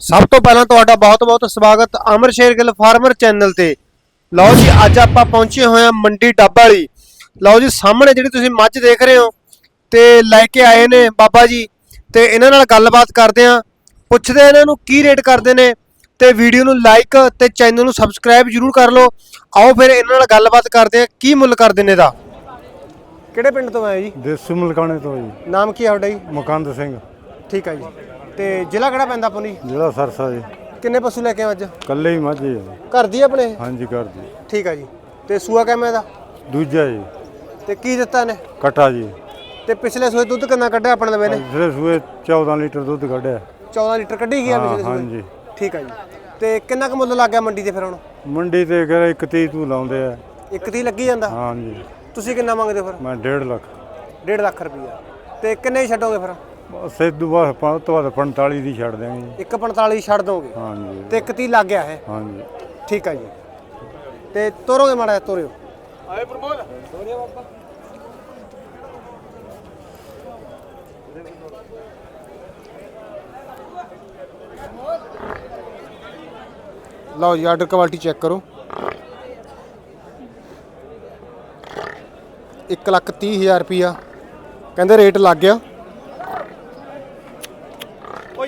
ਸਭ ਤੋਂ ਪਹਿਲਾਂ ਤੁਹਾਡਾ ਬਹੁਤ-ਬਹੁਤ ਸਵਾਗਤ ਅਮਰ ਸ਼ੇਰਗਿੱਲ ਫਾਰਮਰ ਚੈਨਲ ਤੇ। ਲਓ ਜੀ ਅੱਜ ਆਪਾਂ ਪਹੁੰਚੇ ਹੋਏ ਹਾਂ ਮੰਡੀ ਡੱਬ ਵਾਲੀ। ਲਓ ਜੀ ਸਾਹਮਣੇ ਜਿਹੜੀ ਤੁਸੀਂ ਮੱਝ ਦੇਖ ਰਹੇ ਹੋ ਤੇ ਲੈ ਕੇ ਆਏ ਨੇ ਬਾਬਾ ਜੀ। ਤੇ ਇਹਨਾਂ ਨਾਲ ਗੱਲਬਾਤ ਕਰਦੇ ਹਾਂ। ਪੁੱਛਦੇ ਇਹਨਾਂ ਨੂੰ ਕੀ ਰੇਟ ਕਰਦੇ ਨੇ ਤੇ ਵੀਡੀਓ ਨੂੰ ਲਾਈਕ ਤੇ ਚੈਨਲ ਨੂੰ ਸਬਸਕ੍ਰਾਈਬ ਜਰੂਰ ਕਰ ਲਓ। ਆਓ ਫਿਰ ਇਹਨਾਂ ਨਾਲ ਗੱਲਬਾਤ ਕਰਦੇ ਹਾਂ ਕੀ ਮੁੱਲ ਕਰਦੇ ਨੇ ਦਾ। ਕਿਹੜੇ ਪਿੰਡ ਤੋਂ ਆਏ ਜੀ? ਦੇਸੂ ਮਲਕਾਣੇ ਤੋਂ ਜੀ। ਨਾਮ ਕੀ ਹੈ ਤੁਹਾਡਾ ਜੀ? ਮੁਕੰਦ ਸਿੰਘ। ਠੀਕ ਹੈ ਜੀ। ਤੇ ਜ਼ਿਲ੍ਹਾ ਕਿਹੜਾ ਪੈਂਦਾ ਆਪਾਂ ਨੂੰ ਜੀ ਜ਼ਿਲ੍ਹਾ ਸਰਸਾ ਜੀ। ਕਿੰਨੇ ਪਸ਼ੂ ਲੈ ਕੇ ਆਏ ਅੱਜ? ਕੱਲੇ ਹੀ ਮੱਝ ਜੀ। ਘਰ ਦੀ ਆਪਣੇ? ਹਾਂਜੀ ਕਰ ਜੀ ਠੀਕ ਹੈ ਜੀ। ਤੇ ਸੂਆ ਕਿਵੇਂ ਦਾ ਦੂਜਾ ਜੀ। ਤੇ ਕੀ ਦਿੱਤਾ ਨੇ ਕਟਾ ਜੀ। ਤੇ ਪਿਛਲੇ ਸੂਏ ਦੁੱਧ ਕਿੰਨਾ ਕੱਢਿਆ ਆਪਣੇ ਲਵੇ ਨੇ? ਜਿਹੜੇ ਸੂਏ 14 ਲੀਟਰ ਦੁੱਧ ਕੱਢਿਆ। 14 ਲੀਟਰ ਕੱਢੀ ਗਿਆ ਪਿਛਲੇ ਸੂਏ? ਹਾਂਜੀ। ਠੀਕ ਹੈ ਜੀ। ਤੇ ਕਿੰਨਾ ਕੁ ਮੁੱਲ ਲੱਗ ਗਿਆ ਮੰਡੀ ਤੇ ਫਿਰ ਹੁਣ? ਮੰਡੀ ਤੇ ਕਹਿੰਦੇ ਇੱਕ ਤੀਹ ਤੂੰ ਲਾਉਂਦੇ ਆ। ਇੱਕ ਦੀ ਲੱਗੀ ਜਾਂਦਾ? ਹਾਂਜੀ। ਤੁਸੀਂ ਕਿੰਨਾ ਮੰਗਦੇ ਹੋ ਮੈਂ 1.5 ਲੱਖ। ਫਿਰ 1.5 ਲੱਖ ਰੁਪਈਆ। ਤੇ ਕਿੰਨੇ ਛੱਡੋਗੇ ਫਿਰ? ਬਸ ਇਹ ਤੋਂ ਬਾਅਦ ਆਪਾਂ ਉਹ ਤੋਂ ਬਾਅਦ 45 ਦੀ ਛੱਡ ਦਿਆਂਗੇ। ਜੀ 1.45 ਛੱਡ ਦੋਗੇ? ਹਾਂਜੀ। ਤੇ ਇੱਕ 30 ਲੱਗ ਗਿਆ ਹੈ ਹਾਂਜੀ। ਠੀਕ ਹੈ ਜੀ। ਤੇ ਤੋਰੋਗੇ ਮਾੜਾ ਜਿਹਾ ਤੋਰਿਓ। ਲਓ ਜੀ ਆਰਡਰ ਕੁਆਲਿਟੀ ਚੈੱਕ ਕਰੋ। 1 ਲੱਖ 30 ਹਜ਼ਾਰ ਰੁਪਿਆ ਕਹਿੰਦੇ ਰੇਟ ਲੱਗ ਗਿਆ।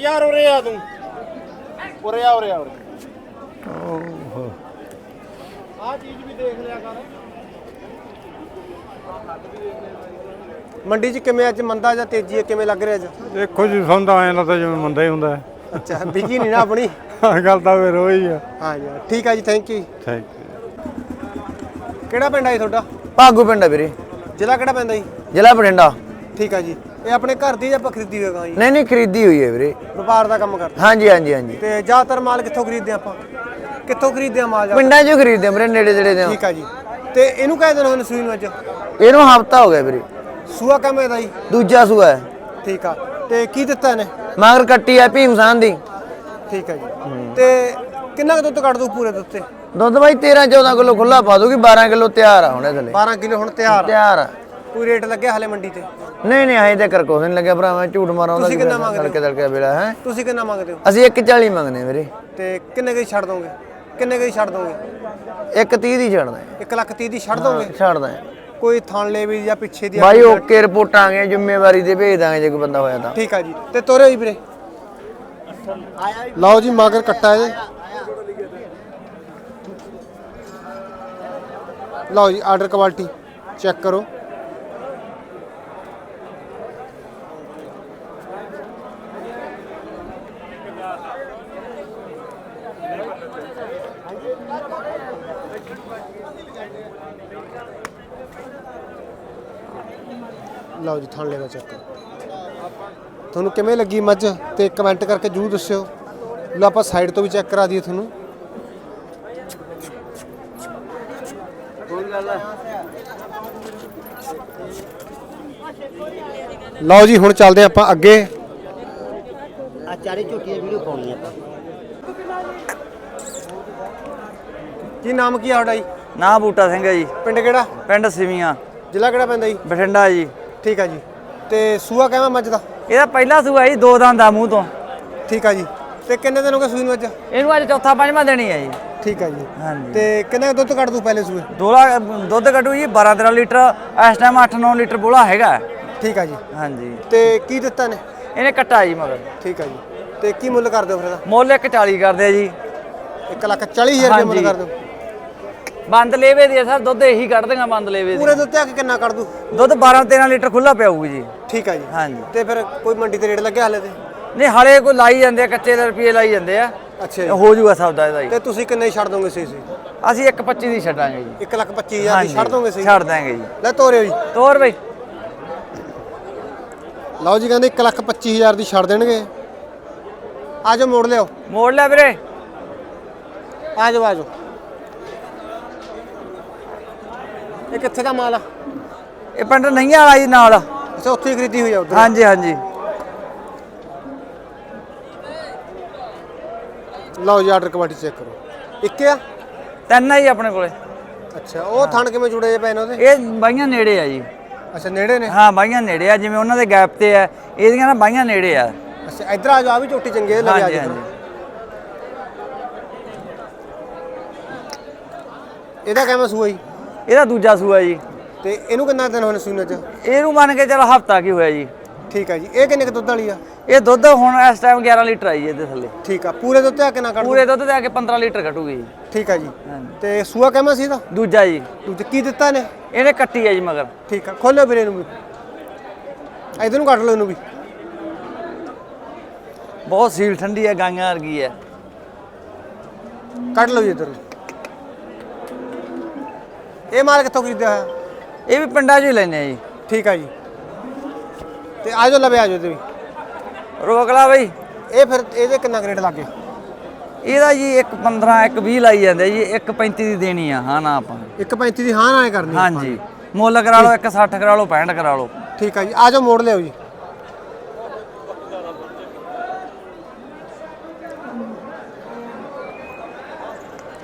ਯਾਰ ਉਰੇ ਆ ਤੂੰ। ਉਰੇ ਆ ਉਰੇ ਆ ਉਰੇ ਆ। ਚੀਜ਼ ਵੀ ਦੇਖ ਲਿਆ ਕਰ। ਮੰਡੀ 'ਚ ਕਿਵੇਂ ਅੱਜ ਮੰਦਾ ਜਾਂ ਤੇਜ਼ੀ ਹੈ? ਕਿਵੇਂ ਲੱਗ ਰਿਹਾ ਅੱਜ? ਦੇਖੋ ਜੀ ਸੌਂਦਾ ਐਂ ਲੱਗਦਾ ਜਿਵੇਂ ਮੰਦਾ ਹੀ ਹੁੰਦਾ ਹੈ। ਅੱਛਾ ਬਿਕੀ ਨਹੀਂ ਨਾ ਆਪਣੀ? ਗੱਲ ਤਾਂ ਫਿਰ ਉਹੀ ਆ। ਹਾਂ ਯਾਰ ਠੀਕ ਆ ਜੀ ਥੈਂਕ ਯੂ ਥੈਂਕ ਕਿਹੜਾ ਪਿੰਡ ਆ ਜੀ ਤੁਹਾਡਾ? ਭਾਗੂ ਪਿੰਡ ਆ ਵੀਰੇ। ਜ਼ਿਲ੍ਹਾ ਕਿਹੜਾ ਪੈਂਦਾ ਜੀ? ਜ਼ਿਲ੍ਹਾ ਬਠਿੰਡਾ। ਠੀਕ ਆ ਜੀ। ਇਹ ਆਪਣੇ ਘਰ ਦੀ ਜਾਂ ਆਪਾਂ ਖਰੀਦੀ ਹੋਏਗਾ ਜੀ? ਨਹੀਂ ਨਹੀਂ ਖਰੀਦੀ ਹੋਈ ਹੈ ਵੀਰੇ। ਵਪਾਰ ਦਾ ਕੰਮ ਕਰਦੇ। ਹਾਂਜੀ ਹਾਂਜੀ ਹਾਂਜੀ। ਤੇ ਜ਼ਿਆਦਾਤਰ ਮਾਲ ਕਿੱਥੋਂ ਖਰੀਦਦੇ ਆਪਾਂ? ਕਿੱਥੋਂ ਖਰੀਦਦੇ ਆ ਮਾਲ ਜ਼ਿਆਦਾ? ਪਿੰਡਾਂ 'ਚੋਂ ਖਰੀਦਦੇ ਆ ਵੀਰੇ ਨੇੜੇ ਤੇੜੇ ਦੇ। ਠੀਕ ਆ ਜੀ। ਤੇ ਇਹਨੂੰ ਕਹਿ ਦੇਣ ਹੋਏ ਸੂਈ ਨੂੰ ਅੱਜ। ਇਹਨੂੰ ਹਫਤਾ ਹੋ ਗਿਆ ਵੀਰੇ। ਸੂਆ ਕਿਵੇਂ ਦਾ ਜੀ? ਦੂਜਾ ਸੂਆ ਹੈ। ਠੀਕ ਆ। ਤੇ ਕੀ ਦਿੱਤਾ ਇਹਨੇ? ਮਗਰ ਕੱਟੀ ਆ ਭੀਮਸਾਨ ਦੀ। ਠੀਕ ਆ ਜੀ। ਤੇ ਕਿੰਨਾ ਕੁ ਦੁੱਧ ਕੱਢ ਦੂ ਪੂਰੇ ਦੁੱਧ ਤੇ? ਦੁੱਧ ਬਾਈ 13 14 ਕਿਲੋ ਖੁੱਲਾ ਪਾ ਦੂਗੀ 12 ਕਿਲੋ ਤਿਆਰ ਆ ਹੁਣੇ ਥਲੇ 12 ਕਿਲੋ ਹੁਣ ਤਿਆਰ ਆ। ਤਿਆਰ ਆ। ਕੋਈ ਰੇਟ ਲੱਗਿਆ ਹਲੇ ਮੰਡੀ ਤੇ? ਨਹੀਂ ਨਹੀਂ ਐਂ ਤੇ ਕਰ ਕੁਛ ਨਹੀਂ ਲੱਗਿਆ ਭਰਾ ਮੈਂ ਝੂਠ ਮਾਰਾਂ ਉਹਦਾ ਤੁਸੀਂ ਕਿੰਨਾ ਮੰਗਦੇ ਹੋ? ਤੜਕੇ ਤੜਕੇ ਵੇਲਾ ਹੈ? ਤੁਸੀਂ ਕਿੰਨਾ ਮੰਗਦੇ ਹੋ? ਅਸੀਂ 140 ਮੰਗਨੇ ਵੀਰੇ। ਤੇ ਕਿੰਨੇ ਕੁ ਦੀ ਛੱਡ ਦੋਗੇ? ਕਿੰਨੇ ਕੁ ਦੀ ਛੱਡ ਦੋਗੇ? 130 ਦੀ ਛੱਡਦਾ 1 ਲੱਖ 30 ਦੀ ਛੱਡ ਦੋਗੇ? ਛੱਡਦਾ ਕੋਈ ਥਣ ਲੈ ਵੀ ਜਾਂ ਪਿੱਛੇ ਦੀ ਬਾਈ ਓਕੇ ਰਿਪੋਰਟਾਂ ਆ ਗਈਆਂ ਜ਼ਿੰਮੇਵਾਰੀ ਤੇ ਭੇਜ ਦਾਂਗੇ ਜੇ ਕੋਈ ਬੰਦਾ ਹੋਇਆ ਤਾਂ। ਠੀਕ ਆ ਜੀ। ਤੇ ਤੋਰੇ ਹੀ ਵੀਰੇ। ਲਓ ਜੀ ਮਗਰ ਕੱਟਾ ਇਹ ਲਓ ਜੀ ਆਰਡਰ ਕੁਆਲਿਟੀ ਚੈੱਕ ਕਰੋ। ਲਓ ਜੀ ਥਣ ਲੈਣਾ ਚੈੱਕ। ਤੁਹਾਨੂੰ ਕਿਵੇਂ ਲੱਗੀ ਮੱਝ? ਤੇ ਕਮੈਂਟ ਕਰਕੇ ਜਰੂਰ ਦੱਸਿਓ। ਲਓ ਆਪਾਂ ਸਾਈਡ ਤੋਂ ਵੀ ਚੈੱਕ ਕਰਾ ਦਈਏ ਤੁਹਾਨੂੰ। ਲਓ ਜੀ ਹੁਣ ਚੱਲਦੇ ਆਪਾਂ ਅੱਗੇ। ਆ ਚਾਰੇ ਝੋਟੀਆਂ ਵੀਡੀਓ ਪਾਉਣੀ ਆਪਾਂ। ਕੀ ਨਾਮ ਕੀ ਆ ਤੁਹਾਡਾ ਜੀ? ਨਾ ਬੂਟਾ ਸਿੰਘ ਹੈ ਜੀ। ਪਿੰਡ ਕਿਹੜਾ? ਪਿੰਡ ਸਿਵੀਆਂ। ਜ਼ਿਲ੍ਹਾ ਕਿਹੜਾ ਪੈਂਦਾ ਜੀ? ਬਠਿੰਡਾ ਜੀ। ਠੀਕ ਆ ਜੀ। ਤੇ ਸੂਆ ਕਿਵੇਂ ਮੱਝ ਦਾ ਇਹਦਾ ਪਹਿਲਾ ਸੂਆ ਜੀ ਦੋ ਦੰਦ ਆ ਮੂੰਹ ਤੋਂ। ਠੀਕ ਆ ਜੀ। ਤੇ ਕਿੰਨੇ ਦਿਨ ਹੋ ਗਏ ਸੂਈ ਨੂੰ ਅੱਜ? ਇਹਨੂੰ ਅੱਜ ਚੌਥਾ ਪੰਜਵਾਂ ਦੇਣੀ ਹੈ ਜੀ। ਠੀਕ ਆ ਜੀ। ਹਾਂਜੀ। ਤੇ ਕਿੰਨਾ ਦੁੱਧ ਕੱਢ ਦੂ ਪਹਿਲੇ ਸੂਏ? ਦੋਲਾ ਦੁੱਧ ਕੱਢੂ ਜੀ 12 13 ਲੀਟਰ। ਇਸ ਟਾਈਮ 8-9 ਲੀਟਰ ਬੋਲਾ ਹੈਗਾ। ਠੀਕ ਆ ਜੀ। ਹਾਂਜੀ। ਤੇ ਕੀ ਦਿੱਤਾ ਨੇ? ਇਹਨੇ ਕੱਟਾ ਜੀ ਮਗਰ। ਠੀਕ ਆ ਜੀ। ਤੇ ਕੀ ਮੁੱਲ ਕਰਦੇ ਹੋ ਫਿਰ ਇਹਦਾ? ਮੁੱਲ 140 ਕਰਦੇ ਆ ਜੀ। 1 ਲੱਖ 40 ਹਜ਼ਾਰ ਰੁਪਏ ਮੁੱਲ। ਕਰਦੇ ਹੋ ਬੰਦ ਲੇਵੇ ਦੀ ਆ ਸਰ ਦੁੱਧ ਇਹੀ ਕੱਢਦੀਆਂ ਬੰਦ ਲੇਵੇ ਦੀ। ਪੂਰੇ ਦੁੱਧ ਤੇ ਆ ਕੇ ਕਿੰਨਾ ਕੱਢ ਦੂ? ਦੁੱਧ 12-13 ਲੀਟਰ ਖੁੱਲਾ ਪਿਆਊਗੀ ਜੀ। ਠੀਕ ਆ ਜੀ। ਹਾਂਜੀ। ਤੇ ਫਿਰ ਕੋਈ ਮੰਡੀ ਤੇ ਰੇਟ ਲੱਗਿਆ ਹਲੇ ਤੇ? ਨਹੀਂ ਹਲੇ ਕੋਈ ਲਾਈ ਜਾਂਦੇ ਆ ਕੱਚੇ ਦੇ ਰੁਪਏ ਲਾਈ ਜਾਂਦੇ ਆ। ਅੱਛਾ ਜੀ। ਹੋ ਜੂਗਾ ਸੌਦਾ ਇਹਦਾ ਜੀ। ਤੇ ਤੁਸੀਂ ਕਿੰਨੇ ਛੱਡ ਦੋਗੇ ਸੀ ਸੀ ਅਸੀਂ 125 ਦੀ ਛੱਡਾਂਗੇ ਜੀ। 1 ਲੱਖ 25 ਹਜ਼ਾਰ ਦੀ ਛੱਡ ਦੋਗੇ ਸੀ ਛੱਡ ਦਾਂਗੇ ਜੀ। ਲੈ ਤੋਰਿਓ ਜੀ। ਤੋਰ ਬਈ। ਲਓ ਜੀ ਕਹਿੰਦੇ 1 ਲੱਖ 25 ਹਜ਼ਾਰ ਦੀ ਛੱਡ ਦੇਣਗੇ। ਆ ਜਾਓ ਮੋੜ ਲਿਓ ਮੋੜ ਲੈ ਵੀਰੇ। ਆ ਜਾਓ। ਇਹ ਕਿੱਥੇ ਦਾ ਮਾਲ ਆ? ਇਹ ਪਿੰਡ ਨਹੀਂ ਵਾਲਾ ਜੀ ਨਾਲ। ਅੱਛਾ ਉੱਥੇ ਹੀ ਖਰੀਦੀ ਹੋਈ ਆ ਉਧਰ। ਹਾਂਜੀ ਹਾਂਜੀ। ਲਓ ਜੀ ਆਰਡਰ ਕੁਆਲਿਟੀ ਚੈੱਕ ਕਰੋ। ਇੱਕ ਆ? ਤਿੰਨ ਆ ਜੀ ਆਪਣੇ ਕੋਲੇ। ਅੱਛਾ ਉਹ ਥਣ ਕਿਵੇਂ ਜੁੜੇ ਪਏ ਨੇ ਉਹਦੇ? ਇਹ ਬਾਈਆਂ ਨੇੜੇ ਆ ਜੀ। ਅੱਛਾ ਨੇੜੇ ਨੇ? ਹਾਂ ਬਾਈਆਂ ਨੇੜੇ ਆ ਜਿਵੇਂ ਉਹਨਾਂ ਦੇ ਗੈਪ ਤੇ ਆ। ਇਹਦੀਆਂ ਨਾ ਬਾਈਆਂ ਨੇੜੇ ਆ। ਅੱਛਾ ਇਧਰ ਆ ਜਾ ਵੀ ਝੋਟੀ ਚੰਗੇ ਲੱਗ ਆ ਜੀ। ਇਹਦਾ ਕਿਵੇਂ ਸੂਆ ਇਹਦਾ ਦੂਜਾ ਸੂਆ ਜੀ। ਤੇ ਇਹਨੂੰ ਕਿੰਨਾ ਦਿਨ ਹੋਣੇ ਨੂੰ ਅੱਜ ਇਹਨੂੰ ਮੰਨ ਕੇ ਚੱਲ ਹਫਤਾ ਕੀ ਹੋਇਆ ਜੀ। ਠੀਕ ਹੈ ਜੀ। ਇਹ ਕਿੰਨੇ ਕੁ ਦੁੱਧ ਵਾਲੀ ਆ? ਇਹ ਦੁੱਧ ਹੁਣ ਇਸ ਟਾਈਮ 11 ਲੀਟਰ ਆਈ ਇਹਦੇ ਥੱਲੇ। ਠੀਕ ਆ। ਪੂਰੇ ਦੁੱਧ ਤੇ ਆ ਕਿੰਨਾ ਕੱਢ ਪੂਰੇ ਦੁੱਧ ਤੇ ਆ ਕੇ 15 ਲੀਟਰ ਕੱਟੂਗੀ ਜੀ। ਠੀਕ ਆ ਜੀ। ਤੇ ਸੂਆ ਕਿਵੇਂ ਸੀ ਇਹਦਾ? ਦੂਜਾ ਜੀ। ਤੂੰ ਤੇ ਕੀ ਦਿੱਤਾ ਇਹਨੇ? ਇਹਨੇ ਕੱਟੀ ਆ ਜੀ ਮਗਰ। ਠੀਕ ਆ। ਖੋਲੋ ਵੀਰੇ ਇਹਨੂੰ ਵੀ। ਇਧਰ ਨੂੰ ਕੱਢ ਲਓ ਇਹਨੂੰ ਵੀ। ਬਹੁਤ ਸੀਲ ਠੰਡੀ ਹੈ ਗਾਈਆਂ ਵਰਗੀ ਹੈ ਕੱਢ ਲਓ ਜੀ ਇਧਰ ਇਹ ਮਾਲ ਕਿੱਥੋਂ ਖਰੀਦਿਆ ਹੋਇਆ? ਇਹ ਵੀ ਪਿੰਡਾਂ 'ਚੋਂ ਹੀ ਲੈਨੇ ਆ ਜੀ। ਠੀਕ ਆ ਜੀ। ਤੇ ਆਜੋ ਲਵੇ ਆਜੋ ਤੇ ਵੀ ਰੋਕ ਲਾ ਬਈ। ਇਹ ਫਿਰ ਇਹਦੇ ਕਿੰਨਾ ਗ੍ਰੇਡ ਲੱਗੇ ਇਹਦਾ ਜੀ ਇੱਕ 15 ਇੱਕ 20 ਲਾਈ ਜਾਂਦੇ ਜੀ ਇੱਕ 35 ਦੀ ਦੇਣੀ ਆ ਹਾਂ ਨਾ ਆਪਾਂ। 1.35 ਦੀ ਹਾਂ ਨਾ ਐ ਕਰਨੀ ਆ। ਹਾਂਜੀ। ਮੁੱਲ ਕਰਾ ਲਓ ਇੱਕ 60 ਕਰਾ ਲਓ 65 ਕਰਾ ਲਓ। ਠੀਕ ਆ ਜੀ। ਆਜੋ ਮੋੜ ਲਿਓ ਜੀ।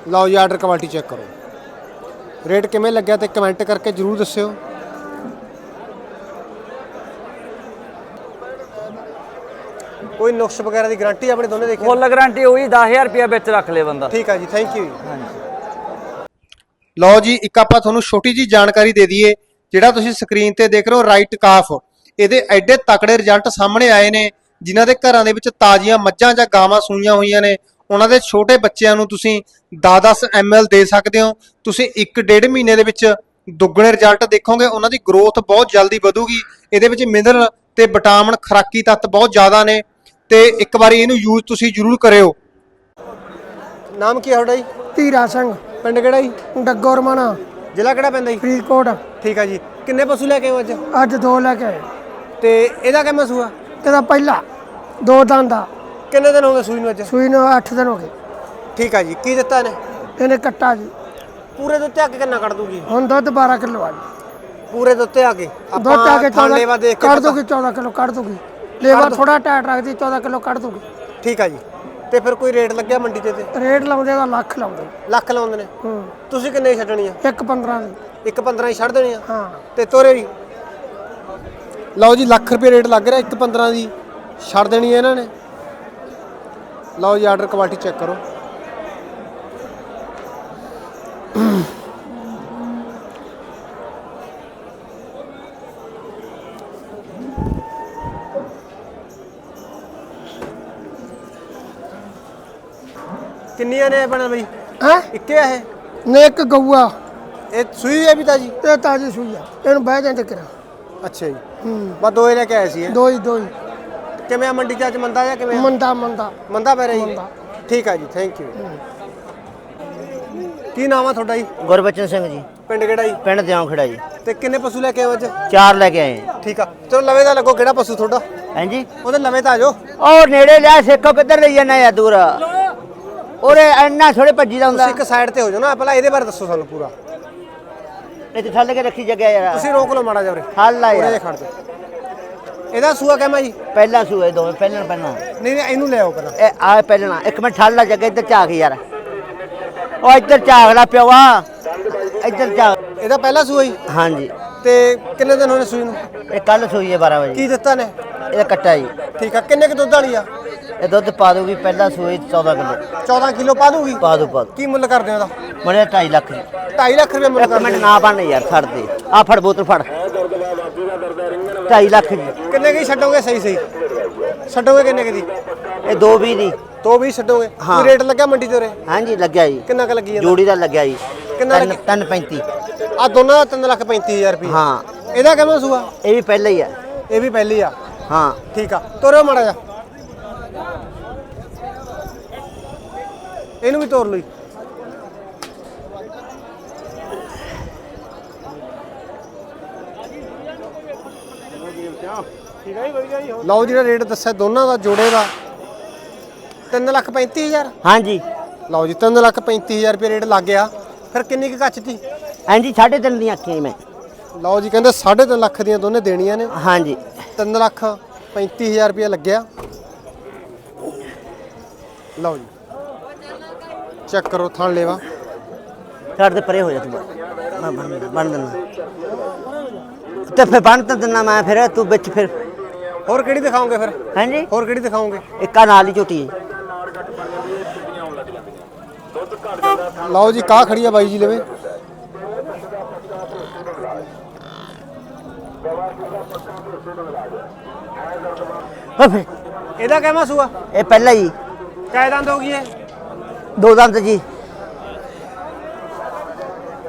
ਲਓ ਜੀ ਆਰਡਰ ਕੁਆਲਿਟੀ ਚੈੱਕ ਕਰੋ। ਰੇਟ ਕਿਵੇਂ ਲੱਗਿਆ ਤੇ ਕਮੈਂਟ ਕਰਕੇ ਜਰੂਰ ਦੱਸਿਓ। ਕੋਈ ਨੁਕਸ ਵਗੈਰਾ ਦੀ ਗਾਰੰਟੀ ਆਪਣੇ ਦੋਨੇ ਦੇਖੇ? ਮੁੱਲ ਗਾਰੰਟੀ ਹੋਈ 10000 ਰੁਪਇਆ ਵਿੱਚ ਰੱਖ ਲੇ ਬੰਦਾ। ਠੀਕ ਆ ਜੀ ਥੈਂਕ ਯੂ ਲਓ ਜੀ ਇੱਕ ਆਪਾਂ ਤੁਹਾਨੂੰ ਛੋਟੀ ਜੀ ਜਾਣਕਾਰੀ ਦੇ ਦਈਏ ਜਿਹੜਾ ਤੁਸੀਂ ਸਕਰੀਨ ਤੇ ਦੇਖ ਰਹੇ ਹੋ ਰਾਈਟ ਕਾਫ ਇਹਦੇ ਐਡੇ ਤਕੜੇ ਰਿਜ਼ਲਟ ਸਾਹਮਣੇ ਆਏ ਨੇ ਜਿਨ੍ਹਾਂ ਦੇ ਘਰਾਂ ਦੇ ਵਿੱਚ ਤਾਜ਼ੀਆਂ ਮੱਝਾਂ ਜਾਂ ਗਾਵਾਂ ਸੂਈਆਂ ਹੋਈਆਂ ਨੇ ਉਹਨਾਂ ਦੇ ਛੋਟੇ ਬੱਚਿਆਂ ਨੂੰ ਤੁਸੀਂ 10-10 ml ਦੇ ਸਕਦੇ ਹੋ। ਤੁਸੀਂ 1.5 ਮਹੀਨੇ ਦੇ ਵਿੱਚ ਦੁੱਗਣੇ ਰਿਜ਼ਲਟ ਦੇਖੋਗੇ ਉਹਨਾਂ ਦੀ ਗਰੋਥ ਬਹੁਤ ਜਲਦੀ ਵਧੂਗੀ। ਇਹਦੇ ਵਿੱਚ ਮਿਨਰਲ ਤੇ ਵਿਟਾਮਿਨ ਖਰਾਕੀ ਤੱਤ ਬਹੁਤ ਜ਼ਿਆਦਾ ਨੇ ਤੇ ਇੱਕ ਵਾਰੀ ਇਹਨੂੰ ਯੂਜ਼ ਤੁਸੀਂ ਜ਼ਰੂਰ ਕਰਿਓ। ਨਾਮ ਕੀ ਹੈ ਤੁਹਾਡਾ ਜੀ? ਧੀਰਾ ਸਿੰਘ। ਪਿੰਡ ਕਿਹੜਾ ਜੀ? ਮਣਾ। ਜ਼ਿਲ੍ਹਾ ਕਿਹੜਾ ਪੈਂਦਾ ਜੀ? ਫਰੀਦਕੋਟ। ਠੀਕ ਆ ਜੀ। ਕਿੰਨੇ ਪਸ਼ੂ ਲੈ ਕੇ ਆਏ ਅੱਜ? ਅੱਜ ਦੋ ਲੈ ਕੇ ਆਏ। ਤੇ ਇਹਦਾ ਕਿਵੇਂ ਸੂਆ? ਇਹਦਾ ਪਹਿਲਾ ਦੋ ਦੰਦਾ ਕਿੰਨੇ ਦਿਨ ਹੋ ਗਏ ਸੂਈ ਨੂੰ ਅੱਜ? ਸੂਈ ਨੂੰ 8 ਦਿਨ ਹੋ ਗਏ। ਠੀਕ ਆ ਜੀ ਕੀ ਦਿੱਤਾ ਇਹਨੇ? ਇਹਨੇ ਕੱਟਾ ਜੀ। ਪੂਰੇ ਦੁੱਧ ਤੇ ਆ ਕੇ ਕਿੰਨਾ ਕੱਢ ਦੂਗੀ? ਹੁਣ ਦੁੱਧ 12 ਕਿਲੋ ਆ ਜੀ। ਪੂਰੇ ਦੁੱਧ ਤੇ ਆ ਕੇ ਦੁੱਧ ਆ ਕੇ ਥਣ ਲੇਵਾ ਦੇਖ ਕੇ ਕੱਢ ਪਤਾ- ਦੂਗੀ 14 ਕਿਲੋ ਕੱਢ ਦੂਗੀ। ਲੇਵਾ ਥੋੜਾ ਟਾਈਟ ਰੱਖਦੀ 14 ਕਿਲੋ ਕੱਢ ਦੂਗੀ। ਠੀਕ ਆ ਜੀ। ਤੇ ਫਿਰ ਕੋਈ ਰੇਟ ਲੱਗਿਆ ਮੰਡੀ ਤੇ ਤੇ? ਰੇਟ ਲਾਉਂਦੇ ਦਾ ਲੱਖ ਲਾਉਂਦੇ ਲੱਖ ਲਾਉਂਦੇ ਨੇ? ਹੂੰ। ਤੁਸੀਂ ਕਿੰਨੇ ਛੱਡਣੀ ਆ? ਇੱਕ 15 ਦੀ। ਇੱਕ 15 ਹੀ ਛੱਡ ਦੇਣੀ ਆ? ਹਾਂ। ਤੇ ਤੋਰੇ ਜੀ ਲਓ ਜੀ ਲੱਖ ਰੁਪਏ ਰੇਟ ਲੱਗ ਰਿਹਾ ਇੱਕ 15 ਦੀ ਛੱਡ ਦੇਣੀ ਹੈ ਇਹਨਾਂ ਨੇ। ਲਓ ਜੀ ਆਰਡਰ ਕੁਆਲਿਟੀ ਚੈੱਕ ਕਰੋ। ਕਿੰਨੀਆਂ ਨੇ ਬਣਾ ਬਈ? ਹੈ? ਇੱਕੇ ਆ ਇਹ? ਨੇ ਇੱਕ ਗਊਆ। ਇਹ ਸੂਈ ਹੈ ਵੀ ਤਾਂ ਜੀ ਇਹ ਤਾਜੀ ਸੂਈ ਆ। ਇਹਨੂੰ ਬਹਿ ਜਾਂਦੇ ਕਿਰਾ। ਅੱਛਾ ਜੀ। ਹੂੰ। ਬਸ ਦੋਏ ਲੈ ਕੇ ਆਏ ਸੀ ਇਹ। ਦੋ ਹੀ ਦੋ ਹੀ। ਕਿਵੇਂ ਆ ਮੰਡੀ ਚ ਅੱਜ ਮੰਦਾ ਜਾਂ ਕਿਵੇਂ ਆ? ਮੰਦਾ ਮੰਦਾ। ਮੰਦਾ ਪੈ ਰਿਹਾ ਜੀ। ਠੀਕ ਆ ਜੀ ਥੈਂਕ ਯੂ ਕੀ ਨਾਮ ਆ ਤੁਹਾਡਾ ਜੀ? ਗੁਰਬਚਨ ਸਿੰਘ ਜੀ। ਪਿੰਡ ਕਿਹੜਾ ਜੀ? ਪਿੰਡ ਦਿਆਉਂ ਖੜਾ ਜੀ। ਤੇ ਕਿੰਨੇ ਪਸ਼ੂ ਲੈ ਕੇ ਆਏ ਹੋ ਅੱਜ? ਚਾਰ ਲੈ ਕੇ ਆਏ ਠੀਕ ਆ। ਚਲੋ ਲਵੇ ਦਾ ਲੱਗੋ ਕਿਹੜਾ ਪਸ਼ੂ ਤੁਹਾਡਾ? ਹਾਂਜੀ? ਉਹਦੇ ਲਵੇ ਤਾਂ ਆ ਜਾਓ। ਉਹ ਨੇੜੇ ਲਿਆ ਸਿੱਖੋ ਕਿੱਧਰ ਲਈ ਜਾਣਾ ਯਾ ਦੂਰ। ਉਹਰੇ ਇੰਨਾ ਥੋੜੇ ਭੱਜੀ ਦਾ ਹੁੰਦਾ। ਤੁਸੀਂ ਇੱਕ ਸਾਈਡ ਤੇ ਹੋ ਜਾਓ ਨਾ ਪਹਿਲਾਂ ਇਹਦੇ ਬਾਰੇ ਦੱਸੋ ਸਾਨੂੰ ਪੂਰਾ। ਤੇ ਥੱਲੇ ਕੇ ਰੱਖੀ ਜਗ੍ਹਾ ਯਾਰ। ਤੁਸੀਂ ਰੋਕ ਲਓ ਮਾੜਾ ਜਿਹਾ ਉਰੇ। ਹੱਲ ਆ। ਉਰੇ ਯਾਰ ਖੜ ਜਾਓ। ਇਹਦਾ ਸੂਆ ਕਹਿਮਾ ਜੀ? ਪਹਿਲਾ ਸੂਏ ਦੋਵੇਂ ਪਹਿਲਣ ਪਹਿਲਾਂ। ਨਹੀਂ ਨਹੀਂ ਇਹਨੂੰ ਲੈ ਆਓ ਪਹਿਲਾਂ। ਇਹ ਆ ਪਹਿਲਣਾ ਇੱਕ ਮਿੰਟ ਠੱਲ ਲਾ ਜਗ੍ਹਾ ਇੱਧਰ ਝਾਕ ਯਾਰ। ਉਹ ਇੱਧਰ ਝਾਕ ਲਾ ਪਿਓਵਾ ਇੱਧਰ ਝਾਕ। ਇਹਦਾ ਪਹਿਲਾ ਸੂਆ ਜੀ? ਹਾਂਜੀ। ਤੇ ਕਿੰਨੇ ਦਿਨ ਹੋਣੇ ਸੂਈ ਨੂੰ? ਇਹ ਕੱਲ ਸੂਈ ਹੈ 12 ਵਜੇ। ਕੀ ਦਿੱਤਾ ਨੇ? ਇਹ ਕੱਟਾ ਜੀ। ਠੀਕ ਆ ਕਿੰਨੇ ਕੁ ਦੁੱਧ ਵਾਲੀ ਆ? ਇਹ ਦੁੱਧ ਪਾ ਦੂਗੀ ਪਹਿਲਾ ਸੂਈ 14 ਕਿਲੋ। 14 ਕਿਲੋ ਪਾ ਦੂਗੀ ਪਾ ਦੂ ਪਾ ਦੂ ਕੀ ਮੁੱਲ ਕਰਦੇ ਹੋ ਉਹਦਾ ਮੜੇ 2.5 ਲੱਖ ਦੀ 2.5 ਲੱਖ ਰੁਪਏ ਮੁੱਲ ਇੱਕ ਕਰਦੇ ਮਿੰਟ ਹੋ। ਨਾ ਬਣ ਯਾਰ ਛੱਡ ਦੇ। ਆ ਫੜ ਬੋਤਲ ਫੜ। 2.5 ਲੱਖ ਦੀ ਕਿੰਨੇ ਕੀ ਛੱਡੋਗੇ? ਸਹੀ ਸਹੀ। ਛੱਡੋਗੇ ਕਿੰਨੇ ਕੁ ਦੀ ਇਹ 220 ਦੀ ਦੋ ਵੀ ਛੱਡੋਗੇ? ਹਾਂ। ਕੋਈ ਰੇਟ ਲੱਗਿਆ ਮੰਡੀ ਤੇ ਉਰੇ? ਹਾਂਜੀ ਲੱਗਿਆ ਜੀ। ਕਿੰਨਾ ਕ ਲੱਗੀ ਜਾਂਦਾ? ਜੋੜੀ ਦਾ ਲੱਗਿਆ ਜੀ। ਕਿੰਨਾ ਤਿੰਨ- ਲੱਗੀ? ਤਿੰਨ 35 ਆ ਦੋਨਾਂ ਦਾ 3 ਲੱਖ 35000 ਰੁਪਏ ਹਾਂ। ਇਹਦਾ ਕਿਵੇਂ ਸੂਆ? ਇਹ ਵੀ ਪਹਿਲਾਂ ਹੀ ਆ। ਇਹ ਵੀ ਪਹਿਲੀ ਆ। ਹਾਂ। ਠੀਕ ਆ। ਤੋਰਿਓ ਮਾੜਾ ਜਾ ਇਹਨੂੰ ਵੀ ਤੋਰ ਲਈ ਲਓ ਜਿਹੜਾ ਰੇਟ ਦੱਸਿਆ ਦੋਨਾਂ ਦਾ ਜੋੜੇ ਦਾ। 3 ਲੱਖ 35000 ਹਾਂਜੀ। ਲਓ ਜੀ 3 ਲੱਖ 35000 ਰੁਪਏ ਰੇਟ ਲੱਗ ਗਿਆ। ਫਿਰ ਕਿੰਨੀ ਕੁ ਕੱਚ ਤੀ ਹਾਂਜੀ ਸਾਢੇ ਤਿੰਨ ਦੀਆਂ ਅੱਖੀਆਂ ਮੈਂ। ਲਓ ਜੀ ਕਹਿੰਦੇ 3.5 ਲੱਖ ਦੀਆਂ ਦੋਨੇ ਦੇਣੀਆਂ ਨੇ। ਹਾਂਜੀ। 3 ਲੱਖ 35000 ਰੁਪਏ ਲੱਗਿਆ। ਲਓ ਜੀ। ਚੈੱਕ ਕਰੋ ਥਣ ਲੈਵਾ। ਛੱਡ ਦੇ ਪਰੇ ਹੋ ਜਾ ਤੂੰ। ਬਣ ਦਿੰਦਾ। ਤੇ ਫਿਰ ਬਣ ਤਾਂ ਦਿੰਦਾ ਮੈਂ ਫਿਰ ਤੂੰ ਵਿੱਚ ਫਿਰ ਹੋਰ ਕਿਹੜੀ ਦਿਖਾਓਗੇ ਫਿਰ? ਹਾਂਜੀ। ਹੋਰ ਕਿਹੜੀ ਦਿਖਾਓਗੇ? ਇੱਕਾ ਨਾਲ ਹੀ ਝੋਟੀ ਹੈ ਲਓ ਜੀ ਕਾਹ ਖੜੀ ਆ ਬਾਈ ਜੀ ਲਵੇ। ਹੋ ਫੇ ਇਹਦਾ ਕਹਿਮਾ ਸੂਆ? ਇਹ ਪਹਿਲਾ ਹੀ ਕਾਇ ਦੰਦ ਹੋ ਗਈ ਇਹ? ਦੋ ਦੰਦ ਜੀ।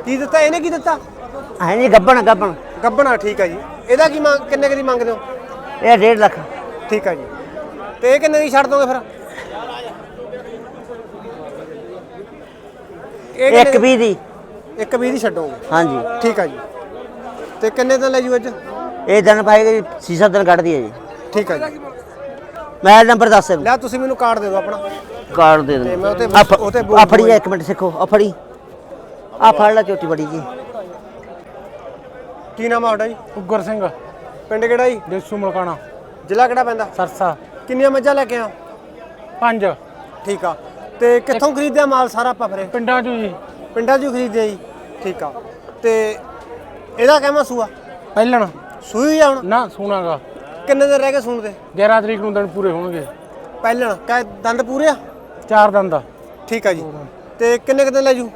ਕੀ ਦਿੱਤਾ? ਇਹਨੇ ਕੀ ਦਿੱਤਾ? ਹੈ ਜੀ ਗੱਬਣ ਗੱਬਣ। ਗੱਬਣਾ ਠੀਕ ਹੈ ਜੀ। ਇਹਦਾ ਕੀ ਮੰਗ ਕਿੰਨੇ ਕੁ ਦੀ ਮੰਗਦੇ ਹੋ? ਇਹ 1.5 ਲੱਖ। ਠੀਕ ਹੈ ਜੀ। ਤੇ ਇਹ ਕਿੰਨੇ ਦੀ ਛੱਡ ਦੋਗੇ ਫਿਰ? ਇਹ ਇੱਕ ਕਿੰਨੇ- ਵੀਹ ਦੀ। ਇੱਕ 20 ਦੀ ਛੱਡੋਗੇ? ਹਾਂਜੀ। ਠੀਕ ਹੈ ਜੀ। ਤੇ ਕਿੰਨੇ ਦਿਨ ਲੈ ਜੂ ਅੱਜ? ਇਹ ਦਿਨ ਪਾਏਗਾ ਜੀ ਸੀਸਾ ਦਿਨ ਕੱਢਦੀ ਹੈ ਜੀ। ਠੀਕ ਹੈ ਜੀ। ਮੈਂ ਨੰਬਰ ਦੱਸ ਲੈ ਤੁਸੀਂ ਮੈਨੂੰ ਕਾਰਡ ਦੇ ਦਿਓ ਆਪਣਾ। ਕਾਰਡ ਦੇ ਤੇ ਮੈਂ ਆ ਫ- ਉਹਤੇ ਆ ਫੜੀ ਆ ਇੱਕ ਮਿੰਟ ਸਿੱਖੋ। ਆ ਫੜੀ। ਆ ਫੜ ਲੈ ਚੋਟੀ ਬੜੀ ਜੀ। ਕੀ ਨਾਮ ਆ ਤੁਹਾਡਾ ਜੀ? ਉੱਗਰ ਸਿੰਘ। ਪਿੰਡ ਕਿਹੜਾ ਜੀ? ਦੇਸੂ ਮਲਕਾਣਾ। ਜ਼ਿਲ੍ਹਾ ਕਿਹੜਾ ਪੈਂਦਾ? ਸਰਸਾ। ਕਿੰਨੀਆਂ ਮੱਝਾਂ ਲੈ ਕੇ ਆ ਪੰਜ। ਠੀਕ ਆ। ਤੇ ਕਿੱਥੋਂ ਖਰੀਦਿਆ ਮਾਲ ਸਾਰਾ ਆਪਾਂ ਫਿਰ? ਪਿੰਡਾਂ ਚੋਂ ਜੀ। ਪਿੰਡਾਂ 'ਚੋਂ ਖਰੀਦਿਆ ਜੀ। ਠੀਕ ਆ। ਤੇ ਇਹਦਾ ਕਹਿਮਾ ਸੂਆ? ਪਹਿਲਣ। ਸੂਈ ਆ ਹੁਣ? ਨਾ ਸੁਣਾਗਾ। ਕਿੰਨੇ ਦਿਨ ਰਹਿ ਗਏ ਸੂਣ ਦੇ? 11 ਤਰੀਕ ਨੂੰ ਦਿਨ ਪੂਰੇ ਹੋਣਗੇ। ਪਹਿਲਣ। ਕਾ ਦੰਦ ਪੂਰੇ ਆ? ਚਾਰ ਦਿਨ ਦਾ ਠੀਕ ਆ ਜੀ। ਤੇ ਕਿੰਨੇ ਕੁ ਦਿਨ ਲੈ ਜੂ?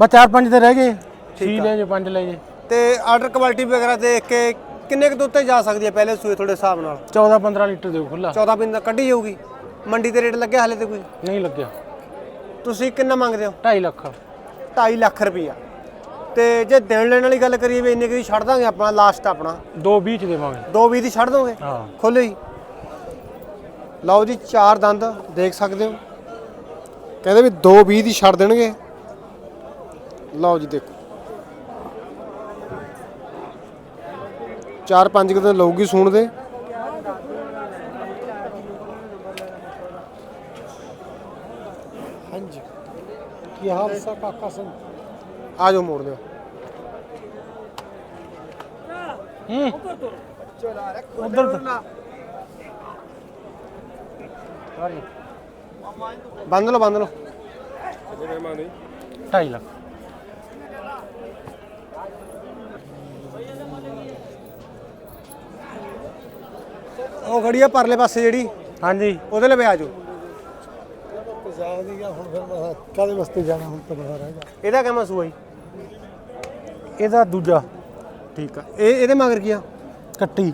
ਬਸ ਚਾਰ ਪੰਜ ਤੇ ਰਹਿ ਗਏ। ਆ। ਲੈ ਜੇ ਪੰਜ ਲੈ ਜੇ ਤੇ ਆਰਡਰ ਕੁਆਲਿਟੀ ਵਗੈਰਾ ਦੇਖ ਕੇ ਕਿੰਨੇ ਕੁ ਦੁੱਧ ਤੇ ਜਾ ਸਕਦੀ ਹੈ ਪਹਿਲੇ ਸੂਏ ਤੁਹਾਡੇ ਹਿਸਾਬ ਨਾਲ? 14 15 ਲੀਟਰ ਦਿਓ ਖੁੱਲਾ 14 ਪਿੰਡ ਦਾ ਕੱਢੀ ਜਾਊਗੀ। ਮੰਡੀ ਤੇ ਰੇਟ ਲੱਗਿਆ ਹਾਲੇ ਤੇ ਕੋਈ? ਨਹੀਂ ਲੱਗਿਆ। ਤੁਸੀਂ ਕਿੰਨਾ ਮੰਗਦੇ ਹੋ? 2.5 ਲੱਖ। 2.5 ਲੱਖ ਰੁਪਈਆ। ਤੇ ਜੇ ਦੇਣ ਲੈਣ ਵਾਲੀ ਗੱਲ ਕਰੀਏ ਵੀ ਇੰਨੇ ਕੁ ਦੀ ਛੱਡ ਦਾਂਗੇ ਆਪਣਾ ਲਾਸਟ ਆਪਣਾ। 2.20 ਚ ਦੇਵਾਂਗੇ। 2.20 ਦੀ ਛੱਡ ਦੋਗੇ? ਹਾਂ। ਖੋਲੋ ਜੀ। ਲਓ ਜੀ ਚਾਰ ਦੰਦ ਦੇਖ ਸਕਦੇ ਹੋ। ਕਹਿੰਦੇ ਵੀ 2.20 ਦੀ ਛੱਡ ਦੇਣਗੇ। ਲਓ ਜੀ ਦੇਖੋ। ਚਾਰ ਪੰਜ ਕੁ ਦਿਨ ਲਊਗੀ ਸੂਣ ਦੇ। ਹਾਂਜੀ। ਕੀ ਹਾਲ ਸਾ ਕਾਕਾ ਸਿੰਘ ਆ ਜਾਓ ਮੋੜ ਦਿਓ ਉਧਰ ਬੰਦ ਲਓ ਬੰਦ ਲਓ। 2.5 ਲੱਖ। ਉਹ ਖੜੀ ਆ ਪਰਲੇ ਪਾਸੇ ਜਿਹੜੀ। ਹਾਂਜੀ। ਉਹਦੇ ਲਈ ਆ ਜਾਓ। ਕਾਦੇ ਵਾਸਤੇ ਜਾਣਾ ਹੁਣ ਤਾਂ ਬਾਹਰ ਹੈਗਾ ਇਹਦਾ ਕਿਵੇਂ ਸੂਆ ਜੀ? ਇਹਦਾ ਦੂਜਾ। ਠੀਕ ਆ। ਇਹ ਇਹਦੇ ਮਗਰ ਕੀ ਆ? ਕੱਟੀ।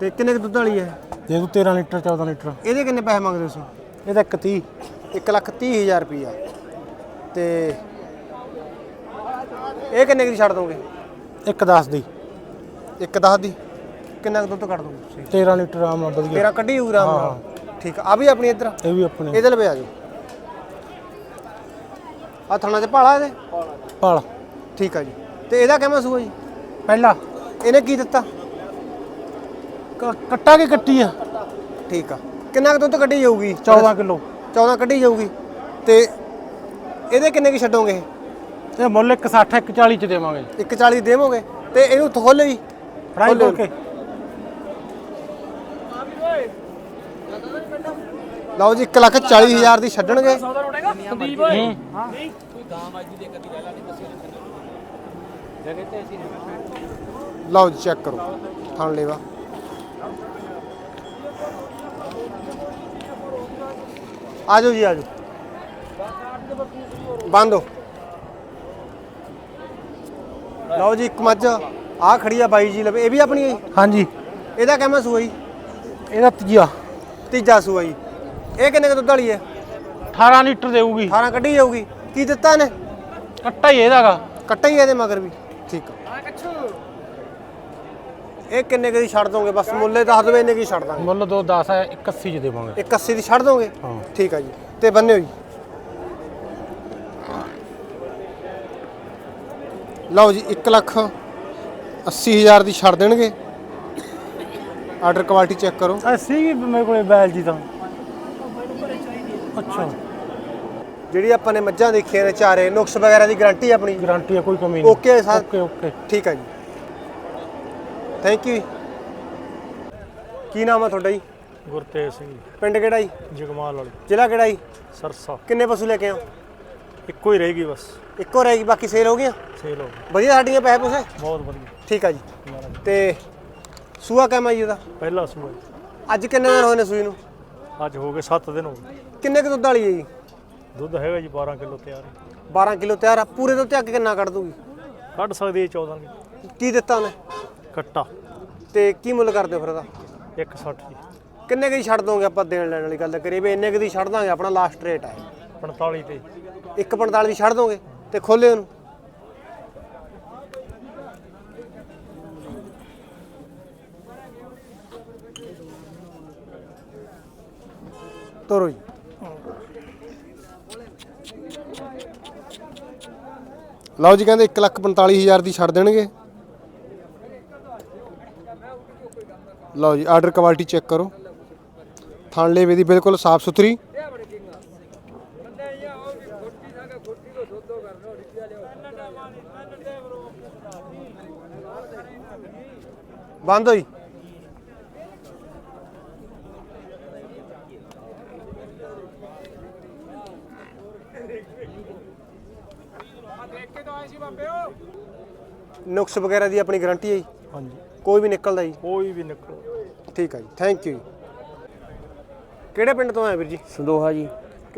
ਤੇ ਕਿੰਨੇ ਕੁ ਦੁੱਧ ਵਾਲੀ ਹੈ ਦੇ ਦੂ 13 ਲੀਟਰ 14 ਲੀਟਰ। ਇਹਦੇ ਕਿੰਨੇ ਪੈਸੇ ਮੰਗਦੇ ਤੁਸੀਂ? ਇਹਦਾ 31 1 ਲੱਖ 30 ਹਜ਼ਾਰ ਰੁਪਈਆ। ਤੇ ਇਹ ਕਿੰਨੇ ਦੀ ਛੱਡ ਦੋਗੇ? ਇੱਕ 10 ਦੀ। ਇੱਕ 10 ਦੀ? ਕਿੰਨਾ ਕੁ ਦੁੱਧ ਕੱਢ ਦੋਗੇ ਤੁਸੀਂ? 13 ਲੀਟਰ ਆਮ ਨਾਲ ਵਧੀਆ। ਤੇਰਾ ਕੱਢੀ ਆਰਾਮ ਨਾਲ? ਠੀਕ ਆ ਆ ਵੀ ਆਪਣੀ ਇੱਧਰ? ਇਹ ਵੀ ਆਪਣੇ। ਇਹਦੇ ਲਈ ਆ ਜਾਓ। ਆ ਥਣਾ ਤੇ ਭਾਲਾ ਇਹਦੇ? ਪਾਲ। ਠੀਕ ਆ ਜੀ। ਤੇ ਇਹਦਾ ਕਿਵੇਂ ਸੂਆ ਜੀ? ਪਹਿਲਾ। ਇਹਨੇ ਕੀ ਦਿੱਤਾ? ਕ- ਕੱਟਾ ਕੇ ਕੱਟੀ ਆ ਠੀਕ ਆ। ਕਿੰਨਾ ਕੁ ਦੁੱਧ ਕੱਢੀ ਜਾਊਗੀ? 14 ਕਿਲੋ। 14 ਕੱਢੀ ਜਾਊਗੀ। ਤੇ ਇਹਦੇ ਕਿੰਨੇ ਕੀ ਛੱਡੋਗੇ ਇਹ? ਮੁੱਲ 160 140 ਚ ਦੇਵਾਂਗੇ। 140 ਦੇਵੋਗੇ? ਤੇ ਇਹਨੂੰ ਖੋਲੋ ਜੀ ਫਰਾਈ। ਕਰਕੇ। ਲਓ ਜੀ 1 ਲੱਖ 40 ਹਜ਼ਾਰ ਦੀ ਛੱਡਣਗੇ। ਲਓ ਜੀ ਚੈੱਕ ਕਰੋ। ਥਣ ਲੈਵਾ। ਆ ਜਾਓ ਜੀ ਆ ਜਾਓ ਬੰਦ ਹੋ। ਲਓ ਜੀ ਇੱਕ ਮੱਝ। ਆ ਖੜੀ ਆ ਬਾਈ ਜੀ ਲਵੇ। ਇਹ ਵੀ ਆਪਣੀ ਹੈ? ਹਾਂਜੀ। ਇਹਦਾ ਕਿਵੇਂ ਸੂਆ ਜੀ? ਇਹਦਾ ਤੀਜਾ। ਤੀਜਾ ਸੂਆ ਜੀ। ਇਹ ਕਿੰਨੇ ਕੁ ਦੁੱਧ ਵਾਲੀ ਹੈ? 18 ਲੀਟਰ ਦੇਊਗੀ। 18 ਕੱਢੀ ਜਾਊਗੀ। ਕੀ ਦਿੱਤਾ ਇਹਨੇ? ਕੱਟਾ ਹੀ ਇਹਦਾਗਾ। ਕੱਟਾ ਹੀ ਇਹਦੇ ਮਗਰ ਵੀ। ਠੀਕ ਆ। ਇਹ ਕਿੰਨੇ ਕੁ ਦੀ ਛੱਡ ਦੋਗੇ? ਬਸ ਮੁੱਲੇ ਦੱਸ ਦਵੇ ਇੰਨੇ ਕੀ ਛੱਡ ਦਾਂਗੇ। ਮੁੱਲ 2 10 ਹੈ 81 ਚ ਦੇਵਾਂਗੇ। 81 ਦੀ ਛੱਡ ਦੋਗੇ? ਹਾਂ। ਠੀਕ ਆ ਜੀ। ਤੇ ਬੰਨਿਓ ਜੀ। ਲਓ ਜੀ 1 ਲੱਖ 80 ਹਜ਼ਾਰ ਦੀ ਛੱਡ ਦੇਣਗੇ। ਆਰਡਰ ਕੁਆਲਿਟੀ ਚੈੱਕ ਕਰੋ। ਅਸੀਂ ਮੇਰੇ ਕੋਲੇ ਬੈਲ ਜੀ ਤਾਂ। ਅੱਛਾ। ਜਿਹੜੀ ਆਪਾਂ ਨੇ ਮੱਝਾਂ ਦੇਖੀਆਂ ਨੇ ਚਾਰੇ ਨੁਕਸ ਵਗੈਰਾ ਦੀ ਗਾਰੰਟੀ ਆਪਣੀ? ਗਾਰੰਟੀ ਹੈ ਕੋਈ ਕਮੀ ਨਹੀਂ। Okay sir. ਓਕੇ ਓਕੇ ਠੀਕ ਆ ਜੀ। ਥੈਂਕ ਯੂ ਕੀ ਨਾਮ ਆ ਤੁਹਾਡਾ ਜੀ? ਗੁਰਤੇਜ ਸਿੰਘ ਪਿੰਡ ਕਿਹੜਾ ਜੀ? ਜਗਮਾਲ ਵਾਲੀ। ਜ਼ਿਲ੍ਹਾ ਕਿਹੜਾ ਜੀ? ਸਰਸਾ। ਕਿੰਨੇ ਪਸ਼ੂ ਲੈ ਕੇ ਆਓ ਇੱਕੋ ਹੀ ਰਹੇਗੀ ਬਸ। ਇੱਕੋ ਰਹਿ ਗਈ ਬਾਕੀ ਸੇਲ ਹੋ ਗਈਆਂ? ਸੇਲ ਹੋ ਵਧੀਆ ਸਾਡੀਆਂ ਪੈਸੇ ਪੂਸੇ? ਬਹੁਤ ਵਧੀਆ। ਠੀਕ ਆ ਜੀ। ਤੇ ਸੂਆ ਕਿਵੇਂ ਜੀ ਉਹਦਾ? ਪਹਿਲਾ ਸੂਆ ਅੱਜ ਕਿੰਨੇ ਦਿਨ ਹੋਏ ਨੇ ਸੂਈ ਨੂੰ? ਅੱਜ ਹੋ ਗਏ 7 ਦਿਨ ਹੋ ਗਏ। ਕਿੰਨੇ ਕੁ ਦੁੱਧ ਵਾਲੀ ਹੈ ਜੀ? ਦੁੱਧ ਹੈਗਾ ਜੀ 12 ਕਿਲੋ ਤਿਆਰ ਹੈ। 12 ਕਿਲੋ ਤਿਆਰ ਆ ਪੂਰੇ ਤੋਂ ਤੇ ਅੱਗੇ ਕਿੰਨਾ ਕੱਢ ਦੂਗੀ? ਕੱਢ ਸਕਦੀ ਹੈ 14 ਕਿਲੋ। ਕੀ ਦਿੱਤਾ ਉਹਨੇ? ਕੱਟਾ। ਤੇ ਕੀ ਮੁੱਲ ਕਰਦੇ ਹੋ ਫਿਰ ਉਹਦਾ? 160 ਜੀ। ਕਿੰਨੇ ਕੁ ਦੀ ਛੱਡ ਦੋਗੇ ਆਪਾਂ ਦੇਣ ਲੈਣ ਵਾਲੀ ਗੱਲ ਕਰੀਏ ਵੀ ਇੰਨੇ ਕੁ ਦੀ ਛੱਡ ਦਾਂਗੇ ਆਪਣਾ ਲਾਸਟ ਰੇਟ ਹੈ 45 ਤੇ। 1.45 ਦੀ ਛੱਡ ਦੋਗੇ ਤੇ ਖੋਲੇ ਉਹਨੂੰ ਤੋਰੋ ਜੀ। ਲਓ ਜੀ ਕਹਿੰਦੇ 145000 ਦੀ ਛੱਡ ਦੇਣਗੇ। ਲਓ ਜੀ ਆਰਡਰ ਕੁਆਲਿਟੀ ਚੈੱਕ ਕਰੋ। ਥਣ ਲੇਵੇ ਦੀ ਬਿਲਕੁਲ ਸਾਫ਼ ਸੁਥਰੀ। ਬੰਦ ਹੋਈ। ਨੁਕਸ ਵਗੈਰਾ ਦੀ ਆਪਣੀ ਗਾਰੰਟੀ ਹੈ ਜੀ? ਹਾਂਜੀ। ਕੋਈ ਵੀ ਨਿਕਲਦਾ ਜੀ? ਕੋਈ ਵੀ ਨਿਕਲ ਠੀਕ ਹੈ ਜੀ ਥੈਂਕ ਯੂ ਕਿਹੜੇ ਪਿੰਡ ਤੋਂ ਆਏ ਵੀਰ ਜੀ? ਸੰਦੋਹਾ ਜੀ।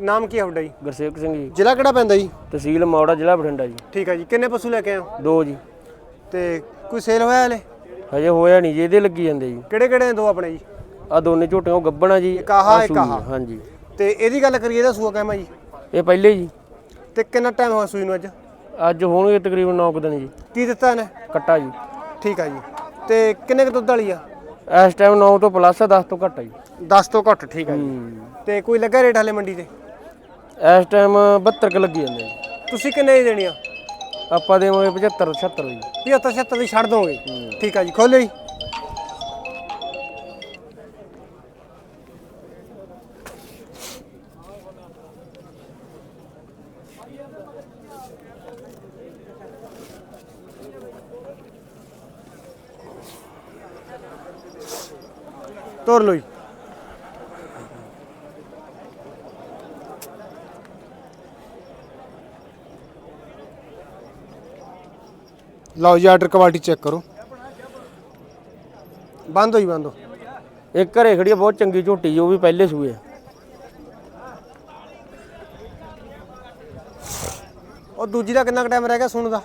ਨਾਮ ਕੀ ਹੈ ਤੁਹਾਡਾ ਜੀ? ਗੁਰਸੇਵਕ ਸਿੰਘ ਜੀ। ਜ਼ਿਲ੍ਹਾ ਕਿਹੜਾ ਪੈਂਦਾ ਜੀ? ਤਹਿਸੀਲ ਮੌੜਾ ਜ਼ਿਲ੍ਹਾ ਬਠਿੰਡਾ ਜੀ। ਠੀਕ ਹੈ ਜੀ ਕਿੰਨੇ ਪਸ਼ੂ ਲੈ ਕੇ ਆਏ ਹੋ? ਦੋ ਜੀ। ਤੇ ਕੋਈ ਸੇਲ ਹੋਇਆ ਹਲੇ? ਹਜੇ ਹੋਇਆ ਨਹੀਂ ਜੀ ਇਹਦੇ ਲੱਗੀ ਜਾਂਦੇ ਜੀ। ਕਿਹੜੇ ਕਿਹੜੇ ਨੇ ਦੋ ਆਪਣੇ ਜੀ? ਆ ਦੋਨੇ ਝੋਟੀਆਂ ਉਹ ਗੱਬਣਾ ਜੀ ਇੱਕ ਆਹ, ਇੱਕ ਸੂਈ ਆਹ। ਹਾਂਜੀ। ਤੇ ਇਹਦੀ ਗੱਲ ਕਰੀਏ ਇਹਦਾ ਸੂਆ ਕਹਿਮਾ ਜੀ? ਇਹ ਪਹਿਲੇ ਜੀ। ਤੇ ਕਿੰਨਾ ਟਾਈਮ ਹੋਇਆ ਸੂਈ ਨੂੰ ਅੱਜ? ਅੱਜ ਹੋਣਗੇ ਤਕਰੀਬਨ 9 ਦਿਨ ਜੀ। ਕੀ ਦਿੱਤਾ ਇਹਨੇ? ਕੱਟਾ ਜੀ। ਠੀਕ ਹੈ ਜੀ। ਤੇ ਕਿੰਨੇ ਕੁ ਦੁੱਧ ਵਾਲੀ ਆ? ਇਸ ਟਾਈਮ 9 ਤੋਂ ਪਲੱਸ 10 ਤੋਂ ਘੱਟ ਆ ਜੀ। 10 ਤੋਂ ਘੱਟ ਠੀਕ ਹੈ ਜੀ। ਤੇ ਕੋਈ ਲੱਗਾ ਰੇਟ ਹਲੇ ਮੰਡੀ ਤੇ? ਇਸ ਟਾਈਮ 72 ਕ ਲੱਗੀ ਜਾਂਦੇ ਜੀ। ਤੁਸੀਂ ਕਿੰਨੇ ਦੀ ਦੇਣੀ ਆ? ਆਪਾਂ ਦੇਵਾਂਗੇ 75 76 ਜੀ। 75 76 ਦੀ ਛੱਡ ਦੋਗੇ। ਠੀਕ ਹੈ ਜੀ ਖੋਲੋ ਜੀ ਤੋਰ ਲਓ ਜੀ। ਲਓ ਜੀ ਆਰਡਰ ਕੁਆਲਿਟੀ ਚੈੱਕ ਕਰੋ। ਬੰਦ ਹੋਈ ਬੰਦ ਹੋ। ਇੱਕ ਘਰੇ ਖੜੀ ਆ ਬਹੁਤ ਚੰਗੀ ਝੋਟੀ ਜੀ ਉਹ ਵੀ ਪਹਿਲੇ ਸੂਏ ਆ। ਉਹ ਦੂਜੀ ਦਾ ਕਿੰਨਾ ਟਾਈਮ ਰਹਿ ਗਿਆ ਸੁਣ ਦਾ?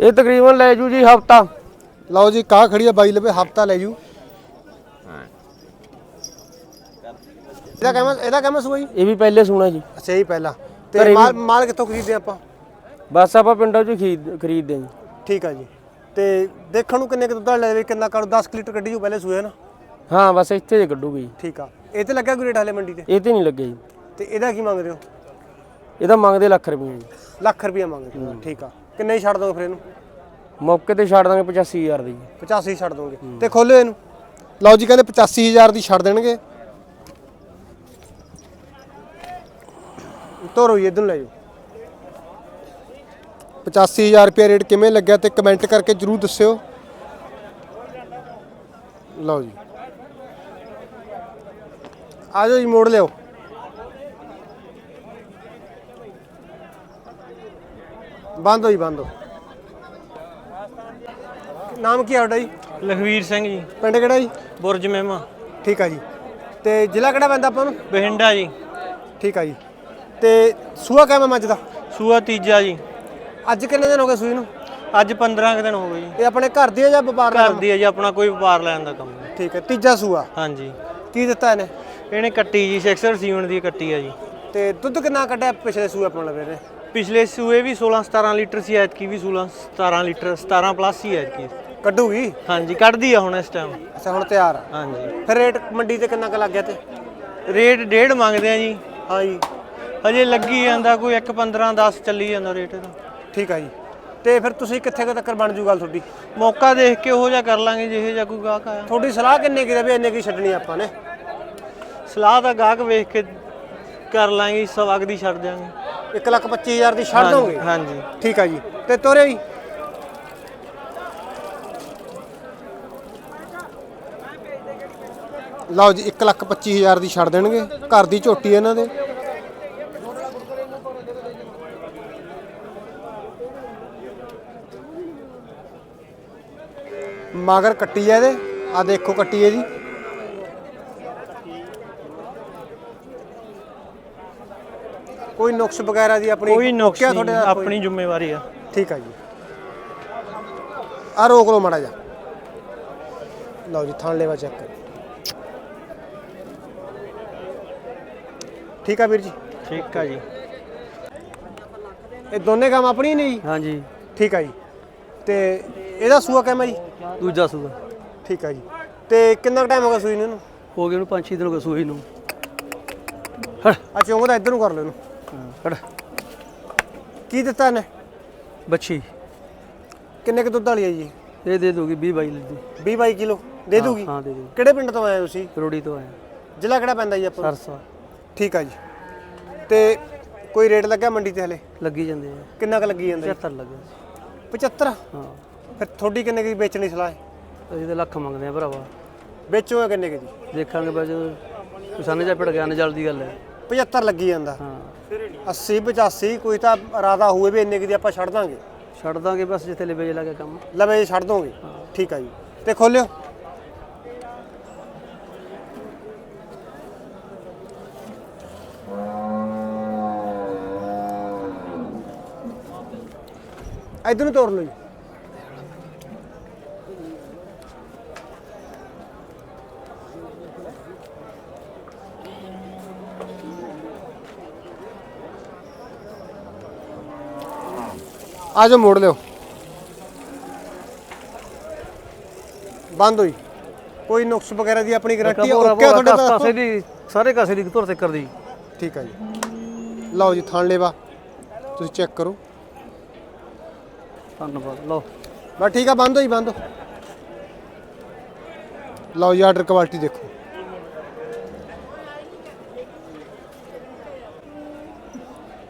ਇਹ ਤਕਰੀਬਨ ਲੈ ਜੂ ਜੀ ਹਫਤਾ। ਲਓ ਜੀ ਕਾਹ ਖੜੀ ਆ ਬਾਈ ਲਵੇ ਹਫਤਾ ਲੈ ਜੂ। ਇਹਦਾ ਕਹਿਮਾ ਇਹਦਾ ਕਹਿਮਾ ਸੂਆ ਜੀ? ਇਹ ਵੀ ਪਹਿਲੇ ਸੂਣਾ ਜੀ। ਅੱਛਾ ਇਹ ਪਹਿਲਾ। ਤੇ ਮਾਲ ਮਾਲ ਕਿੱਥੋਂ ਖਰੀਦਦੇ ਆਪਾਂ? ਬਸ ਆਪਾਂ ਪਿੰਡਾਂ ਚੋਂ ਖਰੀਦ ਖਰੀਦਦੇ ਜੀ। ਠੀਕ ਆ ਜੀ। ਤੇ ਦੇਖਣ ਨੂੰ ਕਿੰਨੇ ਕੁ ਦੁੱਧ ਲੈ ਕਿੰਨਾ ਕਰ 10 ਲੀਟਰ ਕੱਢੀ ਜੂ ਪਹਿਲੇ ਸੂਏ ਨਾ ਹਾਂ ਬਸ ਇੱਥੇ ਜੇ ਕੱਢੂਗੀ ਜੀ। ਠੀਕ ਆ। ਇਹ ਤੇ ਲੱਗਾ ਕੋਈ ਰੇਟ ਹਲੇ ਮੰਡੀ ਤੇ? ਇਹ ਤੇ ਨਹੀਂ ਲੱਗੇ ਜੀ। ਤੇ ਇਹਦਾ ਕੀ ਮੰਗਦੇ ਹੋ? ਇਹਦਾ ਮੰਗਦੇ ਲੱਖ ਰੁਪਏ ਜੀ। ਲੱਖ ਰੁਪਇਆ ਮੰਗਦੇ ਹੋ ਠੀਕ ਆ। ਕਿੰਨੇ ਛੱਡ ਦੋਗੇ ਫਿਰ ਇਹਨੂੰ? ਮੌਕੇ ਤੇ ਛੱਡ ਦਾਂਗੇ 85000 ਦੀ। ਜੀ 85 ਛੱਡ ਦੋਗੇ। ਤੇ ਖੋਲਿਓ ਇਹਨੂੰ। ਲਓ ਜੀ ਕਹਿੰਦੇ 85000 ਦੀ ਛੱਡ ਦੇਣਗੇ। ਤੋਰੋ ਜੀ ਇਧਰ ਲੈ ਜਾਓ। 85000 ਰੁਪਏ ਰੇਟ ਕਿਵੇਂ ਲੱਗਿਆ ਤੇ ਕਮੈਂਟ ਕਰਕੇ ਜਰੂਰ ਦੱਸਿਓ। ਲਓ ਜੀ। ਆ ਜਾਓ ਜੀ ਮੋੜ ਲਿਓ ਬੰਦ ਹੋ ਜੀ ਬੰਦ ਹੋ। ਨਾਮ ਕੀ ਹੈ ਤੁਹਾਡਾ ਜੀ? ਲਖਵੀਰ ਸਿੰਘ ਜੀ। ਪਿੰਡ ਕਿਹੜਾ ਜੀ? ਬੁਰਜ ਮਹਿਮਾ। ਠੀਕ ਆ ਜੀ। ਤੇ ਜ਼ਿਲ੍ਹਾ ਕਿਹੜਾ ਪੈਂਦਾ ਆਪਾਂ ਨੂੰ? ਬਹਿੰਡਾ ਜੀ। ਠੀਕ ਆ ਜੀ। ਤੇ ਸੂਆ ਕਿਵੇਂ ਮੱਝ ਦਾ ਸੂਆ ਤੀਜਾ ਜੀ। ਅੱਜ ਕਿੰਨੇ ਦਿਨ ਹੋ ਗਏ ਸੂਈ ਨੂੰ? ਅੱਜ 15 ਕੁ ਦਿਨ ਹੋ ਗਏ ਜੀ। ਇਹ ਆਪਣੇ ਘਰ ਦੀ ਹੈ ਜਾਂ ਵਪਾਰ ਦਾ ਘਰ? ਦੀ ਹੈ ਜੀ ਆਪਣਾ ਕੋਈ ਵਪਾਰ ਲੈਣ ਦਾ ਕੰਮ ਨਹੀਂ। ਠੀਕ ਹੈ ਤੀਜਾ ਸੂਆ? ਹਾਂਜੀ। ਕੀ ਦਿੱਤਾ ਇਹਨੇ? ਇਹਨੇ ਕੱਟੀ ਜੀ ਸਿਕਸਰ ਸੀਵਨ ਦੀ ਕੱਟੀ ਆ ਜੀ। ਤੇ ਦੁੱਧ ਕਿੰਨਾ ਕੱਢਿਆ ਪਿਛਲੇ ਸੂਏ ਆਪਾਂ ਲਵੇ ਨੇ ਪਿਛਲੇ ਸੂਏ ਵੀ 16 17 ਲੀਟਰ ਸੀ ਐਤਕੀ ਵੀ 16 17 ਲੀਟਰ 17 ਪਲੱਸ ਹੀ ਐਤਕੀ। ਕੱਢੂਗੀ? ਹਾਂਜੀ ਕੱਢਦੀ ਆ ਹੁਣ ਇਸ ਟਾਈਮ ਅੱਛਾ ਹੁਣ ਤਿਆਰ ਆ। ਹਾਂਜੀ। ਫਿਰ ਰੇਟ ਮੰਡੀ ਤੇ ਕਿੰਨਾ ਕੁ ਲੱਗ ਗਿਆ ਤੇ? ਰੇਟ ਡੇਢ ਮੰਗਦੇ ਆ ਜੀ। ਹਾਂ ਜੀ। ਹਜੇ ਲੱਗੀ ਜਾਂਦਾ ਕੋਈ 1 15 10 ਚੱਲੀ ਜਾਂਦਾ ਰੇਟ ਇਹਦਾ ਠੀਕ ਆ ਜੀ। ਤੇ ਫਿਰ ਤੁਸੀਂ ਕਿੱਥੇ ਕੁ ਤੱਕ ਬਣ ਜੂ ਗੱਲ ਤੁਹਾਡੀ? ਮੌਕਾ ਦੇਖ ਕੇ ਉਹੋ ਜਿਹਾ ਕਰ ਲਾਂਗੇ ਜਿਹੇ ਜਿਹਾ ਕੋਈ ਗਾਹਕ ਆਇਆ। ਤੁਹਾਡੀ ਸਲਾਹ ਕਿੰਨੇ ਕੀ ਦਾ ਵੀ ਇੰਨੇ ਕੀ ਛੱਡਣੀ ਆਪਾਂ ਨੇ? ਸਲਾਹ ਦਾ ਗਾਹਕ ਵੇਖ ਕੇ ਕਰ ਲਾਂਗੇ ਸਵਾਗ ਦੀ ਛੱਡ ਦਿਆਂਗੇ। 1 ਲੱਖ 25000 ਦੀ ਛੱਡ ਦੋਗੇ? ਹਾਂਜੀ ਠੀਕ ਆ ਜੀ। ਤੇ ਤੋਰੇ ਜੀ ਲਓ ਜੀ 1 ਲੱਖ 25000 ਦੀ ਛੱਡ ਦੇਣਗੇ। ਘਰ ਦੀ ਝੋਟੀ ਇਹਨਾਂ ਦੇ। ਮਗਰ ਕੱਟੀ ਹੈ ਇਹਦੇ। ਆ ਦੇਖੋ ਕੱਟੀ ਇਹਦੀ। ਕੋਈ ਨੁਕਸ ਵਗੈਰਾ ਦੀ ਆਪਣੀ ਕੋਈ ਨੁਕਸ ਕਿਆ ਨਹੀਂ ਕੋਈ? ਆਪਣੀ ਜ਼ਿੰਮੇਵਾਰੀ ਆ। ਠੀਕ ਆ ਜੀ। ਆ ਰੋਕ ਲਓ ਮਾੜਾ ਜਾ ਲਓ ਜੀ ਥਾਣ ਲੈਵਾ ਚੈੱਕ ਕਰੋ। ਠੀਕ ਆ ਵੀਰ ਜੀ? ਠੀਕ ਆ ਜੀ। ਇਹ ਦੋਨੇ ਕੰਮ ਆਪਣੀ ਨੇ ਜੀ? ਹਾਂਜੀ। ਠੀਕ ਆ ਜੀ। ਤੇ ਇਹਦਾ ਸੂਆ ਕਿਵੇਂ ਜੀ? ਦੂਜਾ ਸੂਆ। ਠੀਕ ਆ ਜੀ। ਤੇ ਕਿੰਨਾ ਟਾਈਮ ਹੋ ਗਿਆ ਸੂਈ ਨੂੰ ਇਹਨੂੰ? ਹੋ ਗਏ ਉਹਨੂੰ 5-6 ਦਿਨ ਹੋ ਗਏ ਸੂਈ ਨੂੰ। ਆ ਚੌਂਕ ਦਾ ਇੱਧਰ ਨੂੰ ਕਰ ਲਓ ਇਹਨੂੰ। ਫੜ ਕੀ ਦਿੱਤਾ ਇਹਨੇ? ਬੱਚੀ। ਕਿੰਨੇ ਕੁ ਦੁੱਧ ਵਾਲੀ ਹੈ ਜੀ? ਇਹ ਦੇ ਦੋਗੀ 20 22 ਲੱਦੀ 20 22 ਕਿਲੋ। ਦੇ ਦੂਗੀ ਹਾਂ ਦੇ ਦੇ ਕਿਹੜੇ ਪਿੰਡ ਤੋਂ ਆਏ ਹੋ ਤੁਸੀਂ? ਰੋੜੀ ਤੋਂ ਆਇਆ ਜ਼ਿਲ੍ਹਾ ਕਿਹੜਾ ਪੈਂਦਾ ਜੀ ਆਪਾਂ ਨੂੰ? ਸਰਸਾ। ਠੀਕ ਆ ਜੀ। ਤੇ ਕੋਈ ਰੇਟ ਲੱਗਿਆ ਮੰਡੀ ਤੇ ਹਲੇ? ਲੱਗੀ ਜਾਂਦੇ ਆ। ਕਿੰਨਾ ਕੁ ਲੱਗੀ ਜਾਂਦਾ ਜੀ? 75 ਲੱਗੇ। 75 ਹਾਂ। ਫਿਰ ਤੁਹਾਡੀ ਕਿੰਨੇ ਕੀ ਵੇਚਣੀ ਸਲਾਹ ਹੈ? ਅਸੀਂ ਤਾਂ ਲੱਖ ਮੰਗਦੇ ਆ ਭਰਾਵਾ। ਵੇਚੋਗੇ ਕਿੰਨੇ ਕੁ ਜੀ ਦੇਖਾਂਗੇ ਬਸ ਜਦੋਂ ਸਾਨੇ ਜਾ ਪੜ ਗਿਆ ਨਾ ਜਲਦੀ ਗੱਲ। ਹੈ 75 ਲੱਗੀ ਜਾਂਦਾ। ਹਾਂ। 80 85 ਕੋਈ ਤਾਂ ਇਰਾਦਾ ਹੋਵੇ ਵੀ ਇੰਨੇ ਕੁ ਦੀ ਆਪਾਂ ਛੱਡ ਦਾਂਗੇ। ਛੱਡ ਦਾਂਗੇ ਬਸ ਜਿੱਥੇ ਲੈ ਵੇਜ ਲੱਗਾ ਕੰਮ। ਲਵੇ ਛੱਡ ਦੋਗੇ। ਠੀਕ ਆ ਜੀ। ਤੇ ਖੋਲਿਓ। ਇਧਰ ਨੂੰ ਤੋੜ ਲਓ ਜੀ। ਆ ਜਾਓ ਮੋੜ ਲਿਓ। ਬੰਦ ਹੋਈ। ਕੋਈ ਨੁਕਸ ਵਗੈਰਾ ਦੀ ਆਪਣੀ ਗਾਰੰਟੀ ਓਕੇ ਆ ਤੁਹਾਡੇ ਪਾਸ ਦੀ ਸਾਰੇ ਕਾਸੇ ਦੀ ਧੁਰ ਤੇ ਕਰਦੀ ਠੀਕ ਆ ਜੀ। ਲਓ ਜੀ ਥਾਣ ਲੇਵਾ। ਤੁਸੀਂ ਚੈੱਕ ਕਰੋ। ਧੰਨਵਾਦ ਲਓ। ਬਸ ਠੀਕ ਆ ਬੰਦ ਹੋਈ ਬੰਦ। ਲਓ ਜੀ ਆਰਡਰ ਕੁਆਲਿਟੀ ਦੇਖੋ।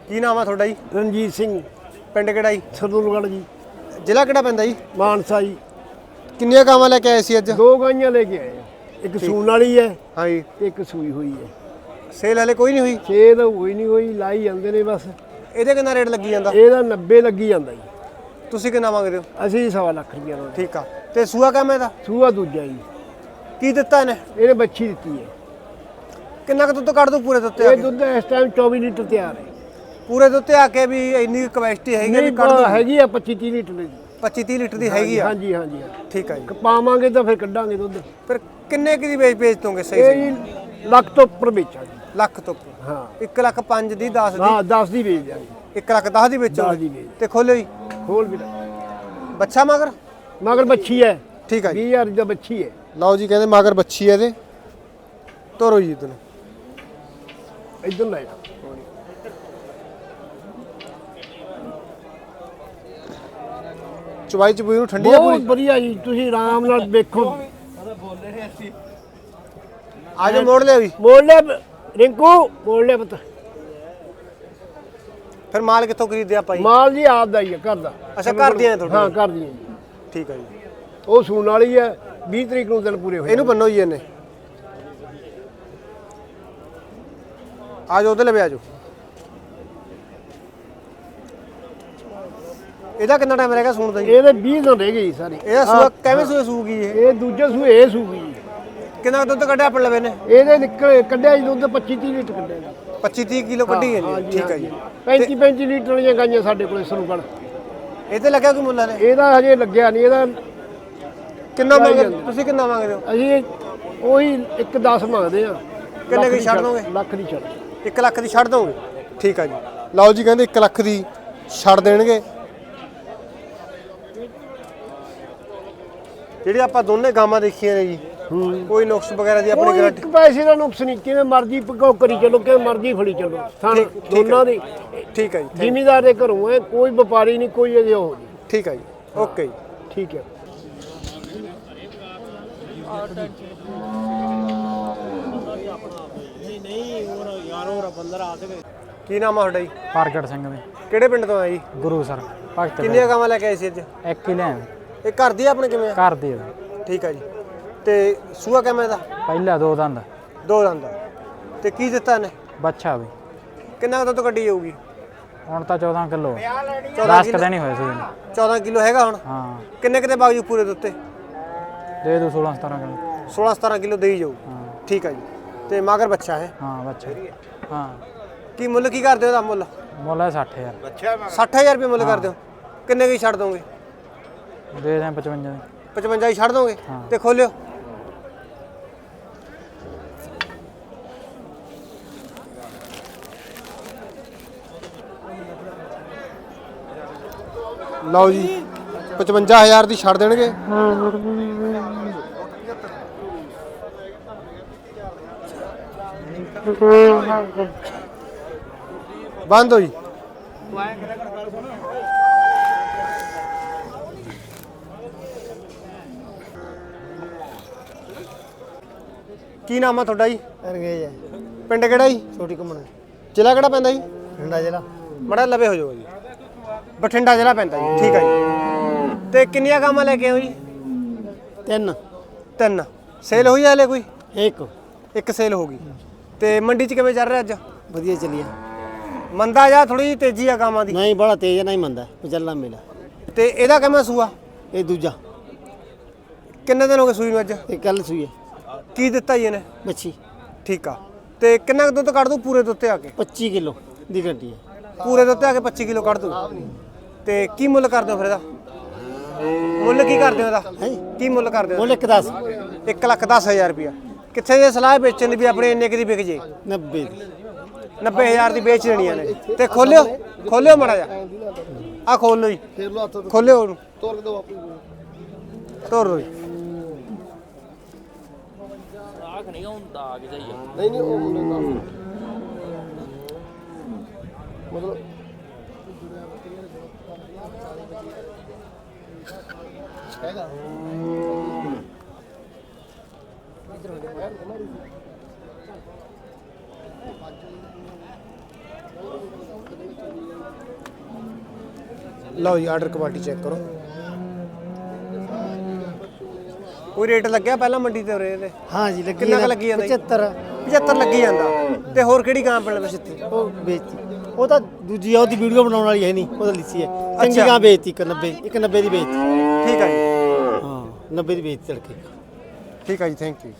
ਕੀ ਨਾਮ ਆ ਤੁਹਾਡਾ ਜੀ? ਰਣਜੀਤ ਸਿੰਘ। ਪਿੰਡ ਕਿਹੜਾ ਜੀ? ਸਰਦੂਲਗੜ੍ਹ ਜੀ। ਜ਼ਿਲ੍ਹਾ ਕਿਹੜਾ ਪੈਂਦਾ ਜੀ? ਮਾਨਸਾ ਜੀ। ਕਿੰਨੀਆਂ ਕਾਵਾਂ ਲੈ ਕੇ ਆਏ ਸੀ ਅੱਜ? ਦੋ ਗਾਈਆਂ ਲੈ ਕੇ ਆਏ ਆ। ਇੱਕ ਸੂਣ ਵਾਲੀ ਹੈ ਹਾਂ ਜੀ। ਤੇ ਇੱਕ ਸੂਈ ਹੋਈ ਹੈ। ਸੇਲ ਹਲੇ ਕੋਈ ਨਹੀਂ ਹੋਈ? ਛੇ ਹੋਈ ਨਹੀਂ ਹੋਈ ਲਾਈ ਜਾਂਦੇ ਨੇ ਬਸ। ਇਹਦੇ ਕਿੰਨਾ ਰੇਟ ਲੱਗੀ ਜਾਂਦਾ? ਇਹਦਾ 90 ਲੱਗੀ ਜਾਂਦਾ ਜੀ। ਤੁਸੀਂ ਕਿੰਨਾ ਮੰਗਦੇ ਹੋ? ਅਸੀਂ ਸਵਾ ਲੱਖ ਰੁਪਇਆ ਲਾਉਂਦੇ ਠੀਕ ਆ। ਤੇ ਸੂਆ ਕੰਮ ਇਹਦਾ? ਸੂਆ ਦੂਜਾ ਜੀ। ਕੀ ਦਿੱਤਾ ਇਹਨੇ? ਇਹਨੇ ਬੱਚੀ ਦਿੱਤੀ ਹੈ। ਕਿੰਨਾ ਕੁ ਦੁੱਧ ਕੱਢ ਦੂ ਪੂਰੇ ਦੁੱਧ ਤੇ ਆ ਇਹ ਕੇ? ਦੁੱਧ ਇਸ ਟਾਈਮ 24 ਲੀਟਰ ਤਿਆਰ ਹੈ। ਪੂਰੇ ਤੇ ਆ ਕੇ ਵੀ ਇੰਨੀ ਕਪੈਸਿਟੀ ਹੈਗੀ ਆ ਵੀ ਨਹੀਂ ਕੱਢ ਦੂ ਹੈਗੀ ਆ 25 30 ਲੀਟਰ ਦੀ। 25 30 ਲੀਟਰ ਦੀ ਹੈਗੀ ਆ? ਹਾਂਜੀ ਹਾਂਜੀ। ਠੀਕ ਆ ਜੀ। ਪਾਵਾਂਗੇ ਤਾਂ ਫਿਰ ਕੱਢਾਂਗੇ ਦੁੱਧ। ਫਿਰ ਕਿੰਨੇ ਕੀ ਦੀ ਵੇਚ ਵੇਚ ਦੋਗੇ ਸਹੀ ਇਹ ਸਹੀ? ਜੀ ਲੱਖ ਤੋਂ ਉੱਪਰ ਵੇਚਾਂਗੇ। ਲੱਖ ਤੋਂ ਉੱਪਰ। ਹਾਂ। ਇੱਕ ਲੱਖ 5 ਦੀ 10 ਦੀ? ਹਾਂ 10 ਦੀ ਵੇਚ ਦਿਆਂਗੇ। 1 ਲੱਖ 10 ਦੀ ਦਸ ਵੇਚੋਗੇ ਦੀ ਵੇਚ ਤੇ ਖੋਲਿਓ ਜੀ। ਖੋਲ ਵੀ ਲੈ। ਬੱਚਾ ਮਗਰ? ਮਗਰ ਬੱਚੀ ਹੈ। ਠੀਕ ਆ ਜੀ। 20000 ਦਾ ਬੱਚੀ ਹੈ। ਲਓ ਜੀ ਕਹਿੰਦੇ ਮਗਰ ਬੱਚੀ ਹੈ ਇਹਦੇ। ਤੋਰੋ ਜੀ ਇਧਰ ਇਧਰ ਲੈ ਜਾ। ਚਵਾਈ ਚਬੂਈ ਨੂੰ ਠੰਡੀ ਆ ਬਹੁਤ ਪੂਰੀ? ਵਧੀਆ ਜੀ ਤੁਸੀਂ ਆਰਾਮ ਨਾਲ ਵੇਖੋ। ਆ ਜਾ ਮੋੜ ਲਿਆ ਵੀ। ਮੋੜ ਲੈ ਰਿੰਕੂ ਮੋੜ ਲੈ ਪਤਾ। ਫਿਰ ਮਾਲ ਕਿੱਥੋਂ ਖਰੀਦਦੇ ਆਪਾਂ ਜੀ? ਮਾਲ ਜੀ ਆਪ ਦਾ ਹੀ ਹੈ ਘਰ ਦਾ। ਅੱਛਾ ਘਰ ਦੀਆਂ ਨੇ ਹਾਂ ਘਰ ਦੀਆਂ ਜੀ। ਠੀਕ ਆ ਜੀ। ਉਹ ਸੂਣ ਵਾਲੀ ਹੈ 20 ਤਰੀਕ ਨੂੰ ਦਿਨ ਪੂਰੇ ਹੋਏ ਇਹਨੂੰ ਬੰਨੋ ਜੀ ਇਹਨੇ। ਆ ਜਾਓ ਉਹਦੇ ਲਵੇ ਆ ਜਾਓ। ਇਹਦਾ ਕਿੰਨਾ ਟਾਈਮ ਰਹੇਗਾ ਸੂਣ ਦਾ ਜੀ? ਇਹਦੇ 20 ਦਿਨ ਰਹਿ ਗਏ ਜੀ ਸਾਰੇ। ਇਹਦਾ ਸੂਆ ਕਿਵੇਂ ਸੂਆ ਸੂਗੀ ਇਹ? ਇਹ ਦੂਜੇ ਸੂਏ ਇਹ ਸੂਗੀ ਜੀ। ਕਿੰਨਾ ਕੁ ਦੁੱਧ ਕੱਢਿਆ ਆਪਣੇ ਲਵੇ ਨੇ? ਇਹਦੇ ਨਿਕਲ ਕੱਢਿਆ ਜੀ ਦੁੱਧ 25 30 ਲੀਟਰ ਕੱਢਿਆ ਜੀ। 25 30 ਕਿਲੋ ਕੱਢੀ ਹੈ ਜੀ ਠੀਕ ਹੈ ਜੀ। 35 35 ਲੀਟਰ ਵਾਲੀਆਂ ਗਾਈਆਂ ਸਾਡੇ ਕੋਲੇ ਸਰੂਗੜ ਇਹ ਤੇ ਲੱਗਿਆ ਕੋਈ ਮੁੱਲ ਨੇ ਇਹਦਾ ਹਜੇ ਲੱਗਿਆ ਨਹੀਂ ਇਹਦਾ ਕਿੰਨਾ ਮੰਗਦੇ। ਤੁਸੀਂ ਕਿੰਨਾ ਮੰਗਦੇ ਹੋ? ਅਸੀਂ ਉਹੀ 1 10 ਮੰਗਦੇ ਆ ਕਿੰਨੇ ਦੀ ਛੱਡ ਦੋਗੇ? ਲੱਖ ਦੀ ਛੱਡ। 1 ਲੱਖ ਦੀ ਛੱਡ ਦੋਗੇ? ਠੀਕ ਆ ਜੀ। ਲਓ ਜੀ ਕਹਿੰਦੇ 1 ਲੱਖ ਦੀ ਛੱਡ ਦੇਣਗੇ। ਜਿਹੜੀ ਆਪਾਂ ਦੋਨੇ ਗਾਵਾਂ ਦੇਖੀਆਂ ਨੇ ਜੀ ਕੋਈ ਨੁਕਸ ਵਗੈਰਾ ਦੀ ਆਪਣੀ ਕੋਈ ਗਾਰੰਟੀ ਇੱਕ ਪੈਸੇ ਦਾ ਨੁਕਸ ਨਹੀਂ ਕਿਵੇਂ ਮਰਜ਼ੀ ਪਕਾਓ ਕਰੀ ਚੱਲੋ ਕਿਵੇਂ ਮਰਜ਼ੀ ਫੜੀ ਚੱਲੋ ਥਾਂ ਠੀਕ- ਠੀਕ ਦੋਨਾਂ ਦੀ। ਠੀਕ ਹੈ ਜੀ ਜ਼ਿਮੀਦਾਰ ਦੇ ਘਰੋਂ ਹੈ ਕੋਈ ਵਪਾਰੀ ਨਹੀਂ ਕੋਈ ਅਜੇ ਉਹ ਨਹੀਂ। ਠੀਕ ਹੈ ਜੀ ਓਕੇ ਜੀ। ਠੀਕ ਹੈ ਕੀ ਨਾਮ ਆ ਤੁਹਾਡਾ ਜੀ? ਪ੍ਰਗਟ ਸਿੰਘ ਦੇ ਕਿਹੜੇ ਪਿੰਡ ਤੋਂ ਆਏ ਜੀ? ਗੁਰੂ ਸਰ ਭਗਤ ਕਿੰਨੀਆਂ ਗਾਵਾਂ ਲੈ ਕੇ ਆਏ ਸੀ ਅੱਜ? ਇੱਕ ਹੀ ਲੈ ਇਹ ਘਰ ਦੀ ਆ ਆਪਣੇ ਕਿਵੇਂ ਆ? ਘਰ ਦੇ ਠੀਕ ਹੈ ਜੀ। ਤੇ ਸੂਆ ਕਿਵੇਂ ਦਾ? ਪਹਿਲਾ ਦੋ ਦੰਦ। ਦੋ ਦੰਦ। ਦਾ ਤੇ ਕੀ ਦਿੱਤਾ ਇਹਨੇ? ਬੱਚਾ ਵੀ। ਕਿੰਨਾ ਕੁ ਦੁੱਧ ਕੱਢੀ ਜਾਊਗੀ? ਹੁਣ ਤਾਂ 14 ਕਿਲੋ। 14 10 ਕਦੇ ਨਹੀਂ ਹੋਏ ਸੀ 14 ਕਿਲੋ ਹੈਗਾ ਹੁਣ? ਹਾਂ। ਕਿੰਨੇ ਕਿਤੇ ਬਾਗਜੂ ਪੂਰੇ ਤੇ? ਦੇ ਦੋ 16 17 ਕਿਲੋ। 16 17 ਕਿਲੋ ਦੇਈ ਜਾਊ। ਹਾਂ। ਠੀਕ ਹੈ ਜੀ। ਤੇ ਮਗਰ ਬੱਚਾ ਹੈ ਹਾਂ ਬੱਚਾ। ਹਾਂ। ਕੀ ਮੁੱਲ ਕੀ ਕਰਦੇ ਹੋ ਦਾ ਮੁੱਲ? ਮੁੱਲ ਹੈ 60000 60000 ਰੁਪਏ ਮੁੱਲ ਕਰਦੇ ਹੋ। ਕਿੰਨੇ ਕੀ ਛੱਡ ਦੋਗੇ? ਦੇ ਦੇ 55 ਦੇ 55 ਹੀ ਛੱਡ ਦੋਗੇ। ਤੇ ਖੋਲਿਓ। ਲਓ ਜੀ 55000 ਦੀ ਛੱਡ ਦੇਣਗੇ। ਬੰਦ ਹੋ ਜੀ ਕੀ ਨਾਮ ਆ ਤੁਹਾਡਾ ਜੀ? ਰੰਗੇਜ ਹੈ। ਪਿੰਡ ਕਿਹੜਾ ਜੀ? ਛੋਟੀ ਘੁੰਮਣ। ਜ਼ਿਲ੍ਹਾ ਕਿਹੜਾ ਪੈਂਦਾ ਜੀ? ਠੰਡਾ ਜ਼ਿਲ੍ਹਾ। ਮੜਾ ਲਵੇ ਹੋ ਜਾਓ ਜੀ। ਬਠਿੰਡਾ ਜ਼ਿਲ੍ਹਾ ਪੈਂਦਾ ਜੀ ਠੀਕ ਹੈ ਜੀ। ਤੇ ਕਿੰਨੀਆਂ ਕਾਮਾਂ ਲੈ ਕੇ ਆਓ ਜੀ? ਤਿੰਨ। ਤਿੰਨ। ਸੇਲ ਹੋਈ ਆ ਹਲੇ ਕੋਈ? ਇੱਕ। ਇੱਕ ਸੇਲ ਹੋ ਗਈ। ਤੇ ਮੰਡੀ 'ਚ ਕਿਵੇਂ ਚੱਲ ਰਿਹਾ ਅੱਜ? ਵਧੀਆ ਚੱਲੀਆ ਮੰਦਾ ਜਾਂ ਥੋੜੀ ਜਿਹੀ ਤੇਜ਼ੀ ਆ ਕਾਮਾਂ ਦੀ? ਨਹੀਂ ਬੜਾ ਤੇਜ਼ ਨਹੀਂ ਮੰਦਾ। ਚੱਲਣਾ ਮੇਲਾ। ਤੇ ਇਹਦਾ ਕਿਵੇਂ ਸੂਆ? ਇਹ ਦੂਜਾ। ਕਿੰਨੇ ਦਿਨ ਹੋ ਗਏ ਸੂਈ ਨੂੰ ਅੱਜ? ਇਹ ਕੱਲ ਸੂਈ ਹੈ ਕੀ ਦਿੱਤਾ ਜੀ ਇਹਨੇ? ਮੱਛੀ। ਠੀਕ ਆ। ਤੇ ਕਿੰਨਾ ਕੁ ਦੁੱਧ ਕੱਢ ਦੂ ਪੂਰੇ ਦੁੱਧ ਤੇ ਆ ਕੇ? 25 ਕਿਲੋ ਦੀ ਗੱਡੀ ਹੈ ਪੂਰੇ ਦੁੱਧ ਤੇ ਆ ਕੇ 25 ਕਿਲੋ ਕੱਢ ਦੂ ਤੇ ਕੀ ਮੁੱਲ ਕਰਦੇ ਹੋ ਫਿਰ ਇਹਦਾ? ਮੁੱਲ ਕੀ ਕਰਦੇ ਹੋ ਇਹਦਾ? ਕੀ ਮੁੱਲ ਕਰਦੇ ਹੋ ਮੁੱਲ ਇੱਕ ਦਸ। 1 ਲੱਖ 10000 ਰੁਪਇਆ। ਕਿੱਥੇ ਜੇ ਸਲਾਹ ਵੇਚਣ ਦੀ ਵੀ ਆਪਣੇ ਇੰਨੇ ਕੁ ਦੀ ਵਿਕ ਜੇ? 90 90000 ਦੀ ਵੇਚ ਦੇਣੀਆਂ ਨੇ ਤੇ ਖੋਲਿਓ ਖੋਲਿਓ ਮੜਾ ਜਾ ਆ ਖੋਲ ਲਓ ਜੀ। ਖੋਲਿਓ ਉਹਨੂੰ ਤੋੜ ਕੇ ਦੋ ਆਪੂ ਤੋੜ ਦੋ ਜੀ ਲਓ ਜੀ ਆਰਡਰ ਕੁਆਲਿਟੀ ਚੈੱਕ ਕਰੋ। ਕੋਈ ਰੇਟ ਲੱਗਿਆ ਪਹਿਲਾਂ ਮੰਡੀ ਤੇ ਉਰੇ ਇਹਦੇ ਹਾਂ ਜੀ ਲੱਗੀ ਕਿੰਨਾ ਕੁ ਲੱਗੀ ਜਾਂਦਾ ਜੀ? 75 75 ਲੱਗੀ ਜਾਂਦਾ। ਤੇ ਹੋਰ ਕਿਹੜੀ ਗਾਂ ਪਿੰਡ ਵਿੱਚ ਇੱਥੇ? ਉਹ ਵੇਚਤੀ। ਉਹ ਤਾਂ ਦੂਜੀ ਆ ਉਹਦੀ ਵੀਡੀਓ ਬਣਾਉਣ ਵਾਲੀ ਹੈ ਨਹੀਂ ਉਹ ਤਾਂ ਲਿੱਸੀ ਹੈ। ਚੰਗੀ। ਗਾਂ ਵੇਚਤੀ ਇੱਕ 90 ਇੱਕ 90 ਦੀ ਵੇਚਤੀ। ਠੀਕ ਆ ਜੀ। ਹਾਂ 90 ਦੀ ਵੇਚਤੀ ਤੜਕੇ। ਠੀਕ ਆ ਜੀ ਥੈਂਕ ਯੂ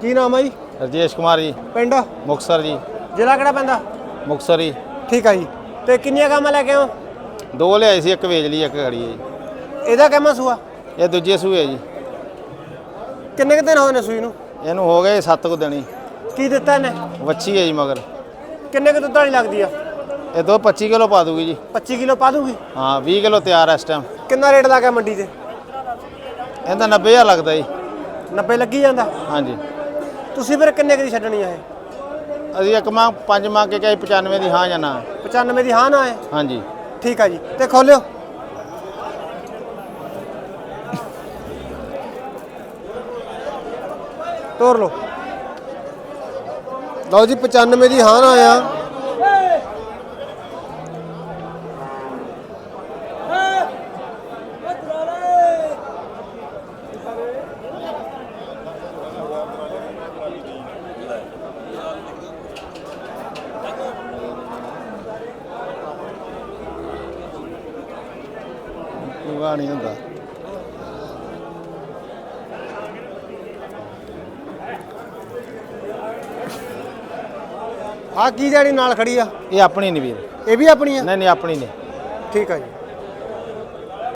ਕੀ ਨਾਮ ਆ ਜੀ? ਰਜੇਸ਼ ਕੁਮਾਰ ਜੀ। ਪਿੰਡ? ਮੁਕਸਰ ਜੀ। ਜ਼ਿਲ੍ਹਾ ਕਿਹੜਾ ਪੈਂਦਾ? ਮੁਕਸਰ ਠੀਕ ਆ ਜੀ। ਤੇ ਕਿੰਨੀਆਂ ਗਾਵਾਂ ਲੈ ਕੇ ਆਓ? ਦੋ ਲਿਆਏ ਸੀ ਇੱਕ ਵੇਚ ਲਈ ਇੱਕ ਖੜੀ ਹੈ ਜੀ। ਇਹਦਾ ਕਿੰਨਾ ਸੂਆ? ਇਹ ਦੂਜੇ ਸੂਏ ਜੀ। ਕਿੰਨੇ ਕੁ ਦਿਨ ਹੋਏ ਨੇ ਸੂਈ ਨੂੰ? ਇਹਨੂੰ ਹੋ ਗਏ 7 ਕੁ ਦਿਨੀ ਕੀ ਦਿੱਤਾ ਇਹਨੇ? ਵੱਛੀ ਹੈ ਜੀ ਮਗਰ। ਕਿੰਨੇ ਕੁ ਦੁੱਧ ਵਾਲੀ ਲੱਗਦੀ ਆ? ਇਹ ਦੋ 25 ਕਿਲੋ ਪਾ ਦੂਗੀ ਜੀ। 25 ਕਿਲੋ ਪਾ ਦੂਗੀ? ਹਾਂ 20 ਕਿਲੋ ਤਿਆਰ ਹੈ ਇਸ ਟਾਈਮ ਕਿੰਨਾ ਰੇਟ ਲੱਗਾ ਮੰਡੀ ਤੇ ਇਹਦਾ 90000 ਲੱਗਦਾ ਜੀ। 90 ਲੱਗੀ ਜਾਂਦਾ? ਹਾਂਜੀ। ਤੁਸੀਂ ਫਿਰ ਕਿੰਨੇ ਕੁ ਦੀ ਛੱਡਣੀ ਆ ਇਹ? ਅਸੀਂ ਇੱਕ ਮੰਗ ਪੰਜ ਮੰਗ ਕੇ ਕਹੀ 95 ਦੀ ਹਾਂ ਜਾਂ ਨਾ। 95 ਦੀ ਹਾਂ ਨਾ ਹੈ ਹਾਂਜੀ। ਠੀਕ ਆ ਜੀ ਤੇ ਖੋਲਿਓ। ਤੋਰ ਲਓ। ਲਓ ਜੀ 95 ਦੀ ਹਾਂ ਨਾ ਆਇਆ ਪੂਰਾ ਨਹੀਂ ਹੁੰਦਾ ਆ ਕੀ ਜਿਹੜੀ ਨਾਲ ਖੜੀ ਆ? ਇਹ ਆਪਣੀ ਨਹੀਂ ਵੀਰ। ਇਹ ਵੀ ਆਪਣੀ ਆ? ਨਹੀਂ ਨਹੀਂ ਆਪਣੀ ਨਹੀਂ ਠੀਕ ਆ ਜੀ।